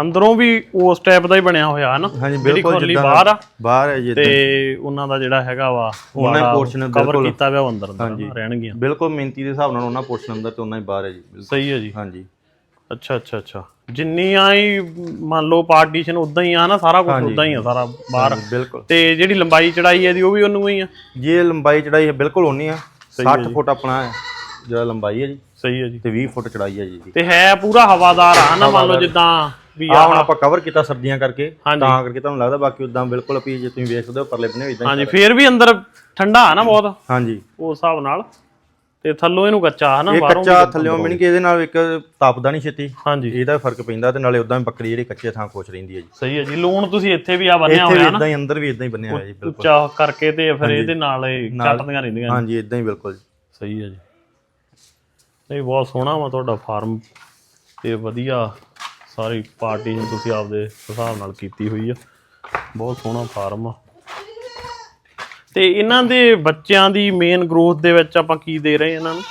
ਅੰਦਰੋਂ ਵੀ ਉਸ ਟਾਈਪ ਦਾ ਹੀ ਬਣਿਆ ਹੋਇਆ ਹੈ ਨਾ ਹਾਂਜੀ ਬਿਲਕੁਲ ਜਿੱਦਾਂ ਬਾਹਰ ਆ ਬਾਹਰ ਹੈ ਜੀ ਤੇ ਉਹਨਾਂ ਦਾ ਜਿਹੜਾ ਹੈਗਾ ਵਾ ਉਹਨਾਂ portion ਕਵਰ। ਕੀਤਾ ਹੋਇਆ ਉਹ ਅੰਦਰ ਨਾ ਰਹਿਣਗੀਆਂ। ਬਿਲਕੁਲ ਮਿਹਨਤੀ ਦੇ ਹਿਸਾਬ ਨਾਲ ਉਹਨਾਂ ਪੋਰਸ਼ਨ ਅੰਦਰ ਤੇ ਉਹਨਾਂ ਹੀ ਬਾਹਰ ਹੈ ਜੀ। ਸਹੀ ਹੈ ਜੀ। ਹਾਂਜੀ। ਅੱਛਾ ਅੱਛਾ ਅੱਛਾ। ਜਿੰਨੀਆਂ ਹੀ ਮੰਨ ਲਓ ਪਾਰਟੀਸ਼ਨ ਉਦਾਂ ਹੀ ਆ ਨਾ ਸਾਰਾ ਕੁਝ ਉਦਾਂ ਹੀ ਆ ਸਾਰਾ ਬਾਹਰ। ਬਿਲਕੁਲ। ਤੇ ਜਿਹੜੀ ਲੰਬਾਈ ਚੜਾਈ ਹੈ ਦੀ ਉਹ ਵੀ ਉਹਨੂੰ ਹੀ ਆ? ਜੇ ਲੰਬਾਈ ਚੜਾਈ ਹੈ ਬਿਲਕੁਲ ਉਨੀ ਆ। 60 ਫੁੱਟ ਆਪਣਾ ਜਿਹੜਾ ਲੰਬਾਈ ਹੈ ਜੀ। ਸਹੀ ਹੈ ਜੀ। ਤੇ 20 ਫੁੱਟ ਚੜਾਈ ਹੈ ਜੀ ਇਹਦੀ। ਤੇ ਹੈ ਪੂਰਾ ਹਵਾਦਾਰ ਆ ਨਾ ਮੰਨ ਲਓ ਜਿੱਦਾਂ ਵੀ ਆ। ਹੁਣ ਆਪਾਂ ਕਵਰ ਕੀਤਾ ਸਰਦੀਆਂ ਕਰਕੇ ਹਾਂਜੀ। ਤਾਂ ਕਰਕੇ ਤੁਹਾਨੂੰ ਲੱਗਦਾ ਬਾਕੀ ਉਦਾਂ ਬਿਲਕੁਲ ਵੀ ਜੇ ਤੁਸੀਂ ਵੇਖ ਸਕਦੇ ਹੋ ਪਰਲੇ ਬੰਨੇ ਇਦਾਂ ਹਾਂਜੀ ਫੇਰ ਵੀ ਅੰਦਰ ਠੰਡਾ ਆ ਨਾ ਬਹੁਤ। ਹਾਂਜੀ। ਉਸ ਹਿਸਾਬ ਨਾਲ। ਤੇ ਥੱਲੋਂ ਇਹਨੂੰ ਕੱਚਾ ਆ ਨਾ ਇਹ ਬਾਹਰੋਂ ਕੱਚਾ ਥੱਲਿਓਂ ਮਿਣ ਕੇ ਇਹਦੇ ਨਾਲ ਇੱਕ ਤਪਦਾ ਨਹੀਂ ਛੇਤੀ। ਹਾਂਜੀ। ਇਹਦਾ ਫ਼ਰਕ ਪੈਂਦਾ ਤੇ ਨਾਲੇ ਉਦਾਂ ਵੀ ਬੱਕਰੀ ਜਿਹੜੀ ਕੱਚੇ ਥਾਂ ਖੁਸ਼ ਰਹਿੰਦੀ ਹੈ ਜੀ। ਸਹੀ ਹੈ ਜੀ ਲੂਣ ਤੁਸੀਂ ਇੱਥੇ ਵੀ ਆ ਬੰਨਿਆ ਇੱਥੇ ਵੀ ਹੋਇਆ ਨਾ। ਇਦਾਂ ਹੀ ਅੰਦਰ ਵੀ ਇਦਾਂ ਹੀ ਬੰਨਿਆ ਹੋਇਆ ਜੀ ਬਿਲਕੁਲ। ਉੱਚਾ ਕਰਕੇ ਤੇ ਫਿਰ ਇਹਦੇ ਨਾਲ ਇਹ ਚੱਟਦੀਆਂ ਰਹਿੰਦੀਆਂ ਹਾਂਜੀ ਇਦਾਂ ਹੀ ਬਿਲਕੁਲ। ਸਹੀ ਹੈ ਜੀ। ਨਹੀਂ, ਬਹੁਤ ਸੋਹਣਾ ਵਾ ਤੁਹਾਡਾ ਫਾਰਮ ਤੇ ਵਧੀਆ ਸਾਰੀ ਪਾਰਟੀ ਤੁਸੀਂ ਆਪਦੇ ਹਿਸਾਬ ਨਾਲ ਕੀਤੀ ਹੋਈ ਆ। ਬਹੁਤ ਸੋਹਣਾ ਫਾਰਮ ਆ। ਤੇ ਇਹਨਾਂ ਦੇ ਬੱਚਿਆਂ ਦੀ ਮੇਨ ਗਰੋਥ ਦੇ ਵਿੱਚ ਆਪਾਂ ਕੀ ਦੇ ਰਹੇ ਇਹਨਾਂ ਨੂੰ?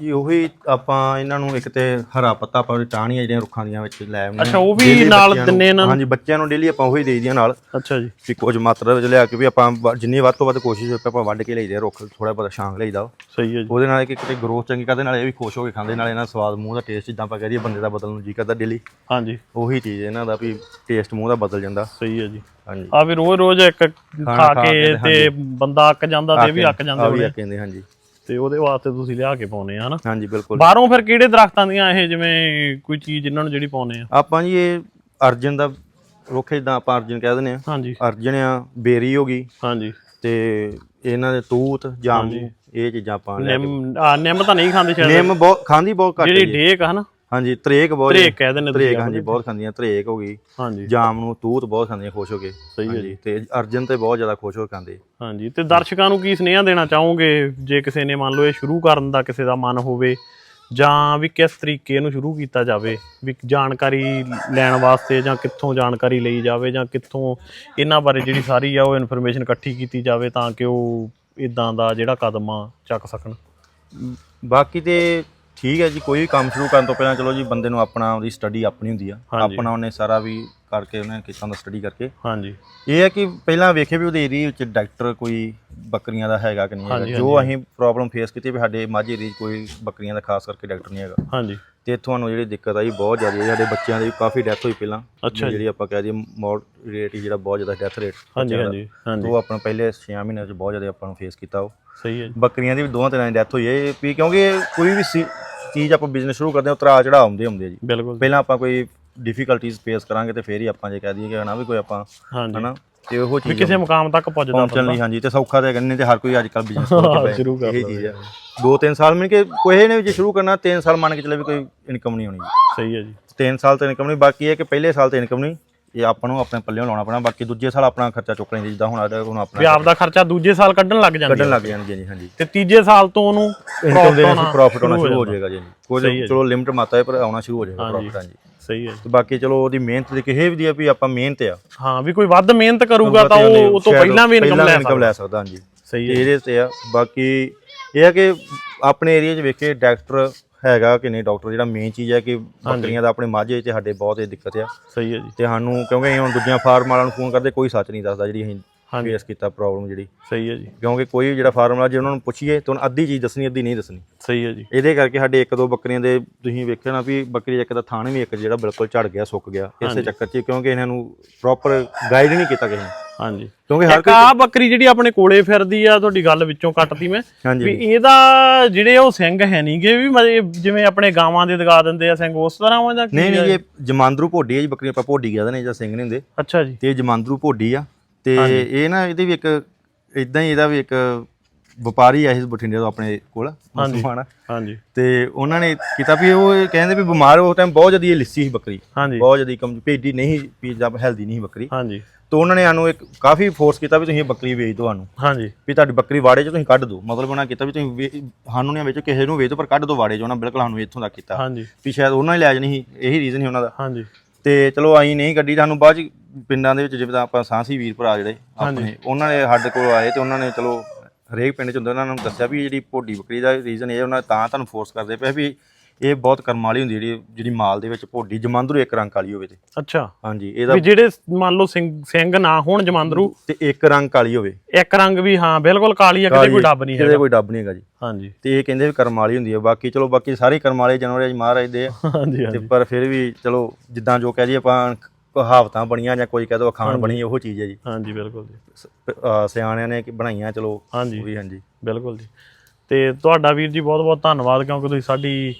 ਜੀ ਉਹੀ ਆਪਾਂ ਇਹਨਾਂ ਨੂੰ ਇੱਕ ਤੇ ਹਰਾ ਪੱਤਾ ਆਪਾਂ ਉਹਦੀ ਟਾਹਣੀਆਂ ਜਿਹੜੀਆਂ ਰੁੱਖਾਂ ਦੀਆਂ ਵਿੱਚ ਲੈ ਆਉਂਦੇ ਅੱਛਾ ਉਹ ਵੀ daily ਨਾਲ ਬੱਚਿਆਂ ਦਿੰਨੇ ਇਹਨਾਂ ਨੂੰ? ਹਾਂਜੀ ਬੱਚਿਆਂ ਨੂੰ ਡੇਲੀ ਆਪਾਂ ਉਹੀ ਦੇਈਦੀਆਂ ਨਾਲ। ਅੱਛਾ ਜੀ। ਵੀ ਕੁਝ ਮਾਤਰਾ ਵਿੱਚ ਲਿਆ ਕੇ ਵੀ ਆਪਾਂ ਵ- ਜਿੰਨੀ ਵੱਧ ਤੋਂ ਵੱਧ ਕੋਸ਼ਿਸ਼ ਹੋਵੇ ਆਪਾਂ ਵੱਢ ਕੇ ਲਈਦੇ ਆ ਰੁੱਖ ਥੋੜਾ ਬਹੁਤਾ ਛਾਂਗ ਲਈਦਾ ਵਾ। ਸਹੀ ਹੈ ਜੀ। ਉਹਦੇ ਨਾਲ ਕਿ ਕਿਤੇ ਗਰੋਥ ਚੰਗੀ ਕਰਦੇ ਨਾਲ ਇਹ ਵੀ ਖੁਸ਼ ਹੋ ਕੇ ਖਾਂਦੇ ਨਾਲ ਇਹਨਾਂ ਦਾ ਸਵਾਦ ਮੂੰਹ ਦਾ ਟੇਸਟ ਜਿੱਦਾਂ ਆਪਾਂ ਕਹਿ ਦਈਏ ਬੰਦੇ ਦਾ ਬਦਲਣ ਨੂੰ ਜੀ ਕਰਦਾ ਡੇਲੀ ਹਾਂਜੀ। ਉਹੀ ਚੀਜ਼ ਇਹਨਾਂ ਦਾ ਵੀ ਟੇਸਟ ਮੂੰਹ ਦਾ ਬਦਲ ਜਾਂਦਾ। ਸਹੀ ਹੈ ਜੀ। ਹਾਂਜੀ। ਆ ਵੀ ਰੋਜ਼ ਰੋਜ਼ ਇੱਕ ਖਾ ਖਾ ਕੇ ਕੇ ਤੇ ਬੰਦਾ ਅੱਕ ਜਾਂਦਾ ਤੇ ਇਹ ਵੀ ਅੱਕ ਜਾਂਦੇ ਆ ਹੋਣੇ। ਕਹਿੰਦੇ ਹਾਂਜੀ। ਤੇ ਉਹਦੇ ਵਾਸਤੇ ਤੁਸੀਂ ਲਿਆ ਕੇ ਪਾਉਨੇ ਆ ਹਨਾ? ਹਾਂਜੀ ਬਿਲਕੁਲ। ਬਾਹਰੋਂ ਫਿਰ ਕਿਹੜੇ ਦਰਖਤਾਂ ਦੀਆਂ ਇਹ ਜਿਵੇਂ ਕੋਈ ਚੀਜ਼ ਇਹਨਾਂ ਨੂੰ ਜਿਹੜੀ ਪਾਉਨੇ ਆ? ਆਪਾਂ ਜੀ ਇਹ ਅਰਜਨ ਦਾ ਰੁੱਖ ਜਿੱਦਾਂ ਆਪਾਂ ਅਰਜਨ ਕਹਿ ਦਿੰਦੇ ਆ। ਹਾਂਜੀ। ਅਰਜਨ ਆ ਬੇਰੀ ਹੋ ਗਈ। ਹਾਂਜੀ। ਤੇ ਇਹਨਾਂ ਦੇ ਤੂਤ ਜਾਮੂ ਇਹ ਚੀਜ਼ਾਂ ਆਪਾਂ ਨਿੰਮ ਆ ਨਿੰਮ ਤਾਂ ਨਹੀਂ ਖਾਂਦੇ ਸ਼ਾਇਦ। ਨਿੰਮ ਬਹੁਤ ਖਾਂਦੀ ਬਹੁਤ ਘੱਟ ਜਿਹੜੀ ਡੇਕ ਹਨਾ? ਹਾਂਜੀ ਤਰੇਕ ਬਹੁਤ ਤਰੇਕ ਕਹਿ ਦਿੰਦੇ ਤਰੇਕ ਹਾਂਜੀ ਬਹੁਤ ਖਾਂਦੀਆਂ ਤਰੇਕ ਹੋ ਗਈ। ਹਾਂਜੀ। ਜਾਮ ਨੂੰ ਤੂਤ ਬਹੁਤ ਖਾਂਦੀਆਂ ਖੁਸ਼ ਹੋ ਕੇ। ਸਹੀ ਹੈ ਹਾਂਜੀ ਤੇ ਅਰਜਨ ਤੇ ਬਹੁਤ ਜ਼ਿਆਦਾ ਖੁਸ਼ ਹੋ ਕੇ ਖਾਂਦੇ। ਹਾਂਜੀ ਤੇ ਦਰਸ਼ਕਾਂ ਨੂੰ ਕੀ ਸੁਨੇਹਾ ਦੇਣਾ ਚਾਹੋਗੇ? ਜੇ ਕਿਸੇ ਨੇ ਮੰਨ ਲਓ ਇਹ ਸ਼ੁਰੂ ਕਰਨ ਦਾ ਕਿਸੇ ਦਾ ਮਨ ਹੋਵੇ ਜਾਂ ਵੀ ਕਿਸ ਤਰੀਕੇ ਇਹਨੂੰ ਸ਼ੁਰੂ ਕੀਤਾ ਜਾਵੇ ਵੀ ਜਾਣਕਾਰੀ ਲੈਣ ਵਾਸਤੇ ਜਾਂ ਕਿੱਥੋਂ ਜਾਣਕਾਰੀ ਲਈ ਜਾਵੇ ਜਾਂ ਕਿੱਥੋਂ ਇਹਨਾਂ ਬਾਰੇ ਜਿਹੜੀ ਸਾਰੀ ਆ ਉਹ ਇਨਫੋਰਮੇਸ਼ਨ ਇਕੱਠੀ ਕੀਤੀ ਜਾਵੇ ਤਾਂ ਕਿ ਉਹ ਇਦਾਂ ਦਾ ਜਿਹੜਾ ਕਦਮ ਆ ਚੱਕ ਸਕਣ? ਬਾਕੀ ਤੇ ਠੀਕ ਹੈ ਜੀ ਕੋਈ ਵੀ ਕੰਮ ਸ਼ੁਰੂ ਕਰਨ ਤੋਂ ਪਹਿਲਾਂ ਚਲੋ ਜੀ ਬੰਦੇ ਨੂੰ ਆਪਣਾ ਉਹਦੀ ਸਟੱਡੀ ਆਪਣੀ ਹੁੰਦੀ ਆ ਹਾਂਜੀ। ਆਪਣਾ ਉਹਨੇ ਸਾਰਾ ਵੀ ਕਰਕੇ ਉਹਨੇ ਕੀਤਾ ਹੁੰਦਾ ਸਟੱਡੀ ਕਰਕੇ। ਹਾਂਜੀ। ਇਹ ਹੈ ਕਿ ਪਹਿਲਾਂ ਵੇਖੇ ਵੀ ਉਹਦੇ ਏਰੀਆ ਵਿੱਚ ਡਾਕਟਰ ਕੋਈ ਬੱਕਰੀਆਂ ਦਾ ਹੈਗਾ ਕਿ ਨਹੀਂ ਹਾਂਜੀ, ਹੈਗਾ ਜੋ ਅਸੀਂ ਪ੍ਰੋਬਲਮ ਫੇਸ ਕੀਤੀ ਵੀ ਸਾਡੇ ਮਾਝੇ ਏਰੀਆ 'ਚ ਕੋਈ ਬੱਕਰੀਆਂ ਦਾ ਖਾਸ ਕਰਕੇ ਡਾਕਟਰ ਨਹੀਂ ਹੈਗਾ। ਹਾਂਜੀ। ਤੇ ਇੱਥੋਂ ਸਾਨੂੰ ਜਿਹੜੀ ਦਿੱਕਤ ਆਈ ਬਹੁਤ ਜ਼ਿਆਦਾ ਸਾਡੇ ਬੱਚਿਆਂ ਦੀ ਵੀ ਕਾਫੀ ਡੈਥ ਹੋਈ ਪਹਿਲਾਂ। ਅੱਛਾ ਜਿਹੜੀ ਆਪਾਂ ਕਹਿ ਦਈਏ ਰੇਟ ਜਿਹੜਾ ਬਹੁਤ ਜ਼ਿਆਦਾ ਡੈਥ ਰੇਟ ਹਾਂਜੀ ਹਾਂਜੀ ਹਾਂਜੀ। ਉਹ ਆਪਣਾ ਪਹਿਲੇ 6 ਮਹੀਨਿਆਂ 'ਚ ਬਹੁਤ ਜ਼ਿਆਦਾ ਆਪਾਂ ਨੂੰ ਫੇਸ ਕੀਤਾ ਉਹ। ਸਹੀ ਹੈ ਜੀ। ਬੱਕਰੀਆਂ ਦੀ ਵੀ ਦੋਵਾਂ ਤਰ੍ਹਾਂ ਦੀ ਡੈਥ ਹੋਈ ਹੈ। ਇਹ ਵੀ ਕਿਉਂਕਿ ਕੋਈ ਵੀ ਸੀ- ਚੀਜ਼ ਆਪਾਂ ਬਿਜ਼ਨਸ ਸ਼ੁਰੂ ਕਰਦੇ ਹਾਂ ਉਤਰਾ ਚੜਾ ਆਉਂਦੇ ਹੁੰਦੇ ਆ ਜੀ। ਬਿਲਕੁਲ ਪਹਿਲਾਂ ਆਪਾਂ ਕੋਈ ਡਿਫਿਕਲਟੀਜ਼ ਫੇਸ ਕਰਾਂਗੇ ਤੇ ਫੇਰ ਹੀ ਆਪਾਂ ਜੇ ਕਹਿ ਦਈਏ ਕਿ ਹਨਾ ਵੀ ਕੋਈ ਆਪਾਂ ਹਾਂਜੀ। ਹਨਾ ਤੇ ਉਹ ਵੀ ਚੀਜ਼ ਕਿਸੇ ਮੁਕਾਮ ਤੱਕ ਪੁੱਜਦਾ ਪਹੁੰਚਣ ਲਈ ਹਾਂਜੀ ਤੇ ਸੌਖਾ ਤੇ ਕਹਿੰਦੇ ਤੇ ਹਰ ਕੋਈ ਅੱਜ ਕੱਲ ਬਿਜ਼ਨਸ ਹਾਂ, ਸ਼ੁਰੂ ਕਰ ਇਹ ਚੀਜ਼ ਆ। ਦੋ ਤਿੰਨ ਸਾਲ ਮਿਲ ਕੇ ਕੋਈ ਨੇ ਜੇ ਸ਼ੁਰੂ ਕਰਨਾ ਤਿੰਨ ਸਾਲ ਮੰਨ ਕੇ ਚੱਲੇ ਵੀ ਕੋਈ ਇਨਕਮ ਨਹੀਂ ਹੋਣੀ। ਸਹੀ ਹੈ ਜੀ। ਤਿੰਨ ਸਾਲ ਤੇ ਇਨਕਮ ਨਹੀਂ ਬਾਕੀ ਇਹ ਕਿ ਪਹਿਲੇ ਸਾਲ ਤੇ ਇਨਕਮ ਨਹੀਂ ਇਹ ਆਪਾਂ ਨੂੰ ਆਪਣੇ ਪੱਲਿਓਂ ਲਾਉਣਾ ਪੈਣਾ। ਬਾਕੀ ਦੂਜੇ ਸਾਲ ਆਪਣਾ ਖਰਚਾ ਚੁੱਕ ਲੈਂਦੇ ਜਿੱਦਾਂ ਹੁਣ ਸਾਡਾ ਹੁਣ ਵੀ ਆਪਣਾ ਆਪ ਦਾ ਖਰਚਾ ਦੂਜੇ ਸਾਲ ਕੱਢਣ ਲੱਗ ਜਾਂਦਾ ਕੱਢਣ ਲੱਗ ਜਾਣਗੇ ਜੀ ਹਾਂਜੀ। ਤੇ ਤੀਜੇ ਸਾਲ ਤੋਂ ਉਹਨੂੰ ਇਨਕਮ ਦੇ ਹੋਣਾ ਪ੍ਰੋਫਿਟ ਹੋਣਾ ਸ਼ੁਰੂ ਹੋ। ਜਾਏਗਾ ਜੀ। ਕੋਈ ਚਲੋ ਲਿਮਟ ਮਾਤਾ ਹੈ ਪਰ ਆਉਣਾ ਸ਼ੁਰੂ ਹੋ ਜਾਏਗਾ ਪ੍ਰੋਫਿਟ ਹਾਂਜੀ। ਸਹੀ ਹੈ। ਤੇ ਬਾਕੀ ਚਲੋ ਉਹਦੀ ਮਿਹਨਤ ਦੀ ਕਿਸੇ ਵੀ ਦੀ ਆ ਵੀ ਆਪਾਂ ਮਿਹਨਤ ਆ। ਹਾਂ ਵੀ ਕੋਈ ਵੱਧ ਮਿਹਨਤ ਕਰੂਗਾ ਤਾਂ ਉਹ ਉਹ ਤੋਂ ਪਹਿਲਾਂ ਵੀ ਇਨਕਮ ਲੈ ਸਕਦਾ। ਹਾਂਜੀ। ਸਹੀ ਤੇ ਇਹਦੇ ਤੇ ਆ ਬਾਕੀ ਇਹ ਹੈ ਕਿ ਆਪਣੇ ਏਰੀਆ 'ਚ ਵੇਖੇ ਡਾਕਟਰ ਹੈਗਾ ਕਿ ਨਹੀਂ ਡਾਕਟਰ ਜਿਹੜਾ ਮੇਨ ਚੀਜ਼ ਹੈ ਕਿ ਬੱਕਰੀਆਂ ਦਾ ਆਪਣੇ ਮਾਝੇ 'ਚ ਸਾਡੇ ਬਹੁਤ ਇਹ ਦਿੱਕਤ ਆ। ਸਹੀ ਹੈ ਜੀ। ਤੇ ਸਾਨੂੰ ਕਿਉਂਕਿ ਹੁਣ ਦੂਜੀਆਂ ਫਾਰਮ ਵਾਲਿਆਂ ਨੂੰ ਫੋਨ ਕਰਦੇ ਕੋਈ ਸੱਚ ਨਹੀਂ ਦੱਸਦਾ ਜਿਹੜੀ ਅਸੀਂ। ਫੇਸ ਕੀਤਾ ਪ੍ਰੋਬਲਮ ਜਿਹੜੀ। ਸਹੀ ਹੈ ਜੀ। ਕਿਉਂਕਿ ਕੋਈ ਜਿਹੜਾ ਫਾਰਮ ਵਾਲਾ ਜੇ ਉਹਨਾਂ ਨੂੰ ਪੁੱਛੀਏ ਤਾਂ ਉਹਨਾਂ ਅੱਧੀ ਚੀਜ਼ ਦੱਸਣੀ ਅੱਧੀ ਨਹੀਂ ਦੱਸਣੀ। ਸਹੀ ਹੈ ਜੀ। ਇਹਦੇ ਕਰਕੇ ਸਾਡੇ ਇੱਕ ਦੋ ਬੱਕਰੀਆਂ ਦੇ ਤੁਸੀਂ ਵੇਖਿਆ ਨਾ ਵੀ ਬੱਕਰੀ ਇੱਕ ਦਾ ਥਾਣ ਵੀ ਇੱਕ ਜਿਹੜਾ ਬਿਲਕੁਲ ਝੜ ਗਿਆ ਸੁੱਕ ਗਿਆ ਇਸੇ ਚੱਕਰ 'ਚ ਕਿਉਂਕਿ ਇਹਨਾਂ ਨੂੰ ਪ੍ਰੋਪਰ ਗਾਈਡ ਨਹੀਂ ਕੀਤਾ ਕਿਸੇ ਨੇ। ਹਾਂਜੀ। ਕਿਉਂਕਿ ਹਰ ਆ ਬੱਕਰੀ ਜਿਹੜੀ ਆਪਣੇ ਕੋਲੇ ਫਿਰਦੀ ਆ ਤੁਹਾਡੀ ਗੱਲ ਵਿੱਚੋਂ ਕੱਟਦੀ ਮੈਂ ਵੀ ਇਹਦਾ ਜਿਹੜੇ ਉਹ ਸਿੰਘ ਹੈ ਨਹੀਂਗੇ ਵੀ ਜਿਵੇਂ ਆਪਣੇ ਗਾਵਾਂ ਦੇ ਦਗਾ ਦਿੰਦੇ ਆ ਸਿੰਘ ਉਸ ਤਰ੍ਹਾਂ ਉਹ ਜਾਂ ਨਹੀਂ ਨਹੀਂ ਇਹ? ਜਮਾਂਦਰੂ ਭੋਡੀ ਹੈ ਜੀ ਬੱਕਰੀ ਆਪਾਂ ਭੋਡੀ ਕਹਿੰਦੇ ਨੇ ਜਾਂ ਸਿੰਘ ਨਹੀਂ ਹੁੰਦੇ। ਅੱਛਾ ਜੀ। ਤੇ ਜਮਾਂਦਰੂ ਭੋਡੀ ਆ। ਤੇ ਇਹ ਨਾ ਇਹਦੇ ਵੀ ਇੱਕ ਇਦਾਂ ਹੀ ਇਹਦਾ ਵੀ ਇੱਕ ਵਪਾਰੀ ਆ ਇਸ ਬਠਿੰਡੇ ਤੋਂ ਆਪਣੇ ਕੋਲ ਮੁਸਲਮਾਨ। ਹਾਂਜੀ। ਤੇ ਉਹਨਾਂ ਨੇ ਕੀਤਾ ਵੀ ਉਹ ਕਹਿੰਦੇ ਵੀ ਬਿਮਾਰ ਉਹ ਟਾਈਮ ਬਹੁਤ ਜ਼ਿਆਦਾ ਇਹ ਲਿੱਸੀ ਸੀ ਬੱਕਰੀ। ਹਾਂਜੀ। ਬਹੁਤ ਜ਼ਿਆਦਾ ਕਮ ਭੇਡੀ ਨਹੀਂ ਵੀ ਜਾਂ ਹੈਲਦੀ ਨਹੀਂ ਸੀ ਬੱਕਰੀ। ਹਾਂਜੀ। ਤੇ ਉਹਨਾਂ ਨੇ ਸਾਨੂੰ ਇੱਕ ਕਾਫੀ ਫੋਰਸ ਕੀਤਾ ਵੀ ਤੁਸੀਂ ਬੱਕਰੀ ਵੇਚ ਦਿਓ ਸਾਨੂੰ। ਹਾਂਜੀ। ਵੀ ਤੁਹਾਡੀ ਬੱਕਰੀ ਵਾੜੇ 'ਚ ਤੁਸੀਂ ਕੱਢ ਦਿਓ। ਮਤਲਬ ਉਹਨਾਂ ਕੀਤਾ ਵੀ ਤੁਸੀਂ ਸਾਨੂੰ ਨਹੀਂ ਵੇਚੋ ਕਿਸੇ ਨੂੰ ਵੇਚ ਦਿਓ ਪਰ ਕੱਢ ਦਿਓ ਵਾੜੇ 'ਚ। ਉਹਨਾਂ ਬਿਲਕੁਲ ਸਾਨੂੰ ਇੱਥੋਂ ਤੱਕ ਕੀਤਾ। ਹਾਂਜੀ। ਵੀ ਸ਼ਾਇਦ ਉਹਨਾਂ ਹੀ ਲੈ ਜਾਣੀ ਸੀ ਇਹੀ ਰੀਜ਼ਨ ਸੀ ਉਹਨਾਂ ਦਾ। ਹਾਂਜੀ। ਤੇ ਚਲੋ ਆਈ ਨਹੀਂ ਕੱਢੀ ਸਾਨੂੰ ਬਾਅਦ ਚ ਪਿੰਡਾਂ ਦੇ ਵਿੱਚ ਜਿਵੇਂ ਆਪਾਂ ਸਾਂਸੀ ਵੀਰ ਭਰਾ ਜਿਹੜੇ ਆਪਣੇ ਉਹਨਾਂ ਨੇ ਸਾਡੇ ਕੋਲ ਆਏ ਤੇ ਉਹਨਾਂ ਨੇ ਚਲੋ ਹਰੇਕ ਪਿੰਡ ਚ ਹੁੰਦੇ ਉਹਨਾਂ ਨੂੰ ਦੱਸਿਆ ਵੀ ਜਿਹੜੀ ਭੋਡੀ ਬੱਕਰੀ ਦਾ ਰੀਜ਼ਨ ਇਹ ਉਹਨਾਂ ਤਾਂ ਤੁਹਾਨੂੰ ਫੋਰਸ ਕਰਦੇ ਪਏ ਵੀ ਇਹ ਬਹੁਤ ਕਰਮ ਵਾਲੀ ਹੁੰਦੀ ਜਿਹੜੀ ਜਿਹੜੀ ਮਾਲ ਦੇ ਵਿੱਚ ਭੋਡੀ ਜਮਾਂਦਰੂ ਇੱਕ ਰੰਗ ਕਾਲੀ ਹੋਵੇ ਤੇ। ਅੱਛਾ। ਹਾਂਜੀ ਇਹਦਾ ਵੀ ਜਿਹੜੇ ਮੰਨ ਲਓ ਸਿੰਘ ਸਿੰਘ ਨਾ ਹੋਣ ਜਮਾਂਦਰੂ ਤੇ ਇੱਕ ਰੰਗ ਕਾਲੀ ਹੋਵੇ। ਇੱਕ ਰੰਗ ਵੀ ਹਾਂ ਬਿਲਕੁਲ ਕਾਲੀ ਆ ਕਿਤੇ ਕੋਈ ਡੱਬ ਨਹੀਂ ਕਿਤੇ ਹੈਗਾ। ਕੋਈ ਡੱਬ ਨਹੀਂ ਹੈਗਾ ਜੀ। ਹਾਂਜੀ। ਤੇ ਇਹ ਕਹਿੰਦੇ ਵੀ ਕਰਮ ਵਾਲੀ ਹੁੰਦੀ ਹੈ। ਬਾਕੀ ਚਲੋ ਬਾਕੀ ਸਾਰੇ ਕਰਮ ਵਾਲੇ ਜਾਨਵਰ ਜੀ ਮਹਾਰਾਜ ਦੇ ਆ। ਹਾਂਜੀ ਤੇ ਪਰ ਫਿਰ ਵੀ ਚਲੋ ਜਿੱਦਾਂ ਜੋ ਕਹਿ ਜੀ ਆਪਾਂ ਕਹਾਵਤਾਂ ਬਣੀਆਂ ਜਾਂ ਕੋਈ ਕਹਿ ਦੋ ਅਖਾਣ ਬਣੀ ਉਹ ਚੀਜ਼ ਹੈ ਜੀ। ਹਾਂਜੀ ਬਿਲਕੁਲ ਜੀ। ਸਿਆਣਿਆਂ ਨੇ ਕਿ ਬਣਾਈਆਂ ਚਲੋ ਹਾਂਜੀ। ਵੀ ਹਾਂਜੀ। ਬਿਲਕੁਲ ਜੀ। ਤੇ ਤੁਹਾਡਾ ਵੀਰ ਜੀ ਬਹੁਤ ਬਹੁਤ ਧੰਨਵਾਦ ਕਿਉਂਕਿ ਤੁਸੀਂ ਸਾਡੀ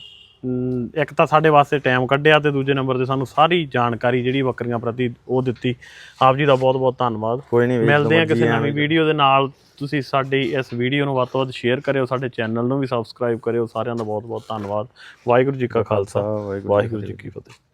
ਇੱਕ ਤਾਂ ਸਾਡੇ ਵਾਸਤੇ ਟਾਈਮ ਕੱਢਿਆ ਤੇ ਦੂਜੇ ਨੰਬਰ ਤੇ ਸਾਨੂੰ ਸਾਰੀ ਜਾਣਕਾਰੀ ਜਿਹੜੀ ਬੱਕਰੀਆਂ ਪ੍ਰਤੀ ਉਹ ਦਿੱਤੀ। ਆਪ ਜੀ ਦਾ ਬਹੁਤ ਬਹੁਤ ਧੰਨਵਾਦ। ਕੋਈ ਨਹੀਂ ਮਿਲਦੇ ਆ ਕਿਸੇ ਨਵੀਂ ਵੀਡੀਓ ਦੇ ਨਾਲ। ਤੁਸੀਂ ਸਾਡੀ ਇਸ ਵੀਡੀਓ ਨੂੰ ਵੱਧ ਤੋਂ ਵੱਧ ਸ਼ੇਅਰ ਕਰਿਓ ਸਾਡੇ ਚੈਨਲ ਨੂੰ ਵੀ ਸਬਸਕ੍ਰਾਈਬ ਕਰਿਓ। ਸਾਰਿਆਂ ਦਾ ਬਹੁਤ ਬਹੁਤ ਧੰਨਵਾਦ। ਵਾਹਿਗੁਰੂ ਜੀ ਕਾ ਖਾਲਸਾ। ਵਾਹਿਗੁਰੂ ਜੀ ਕੀ ਫਤਿਹ।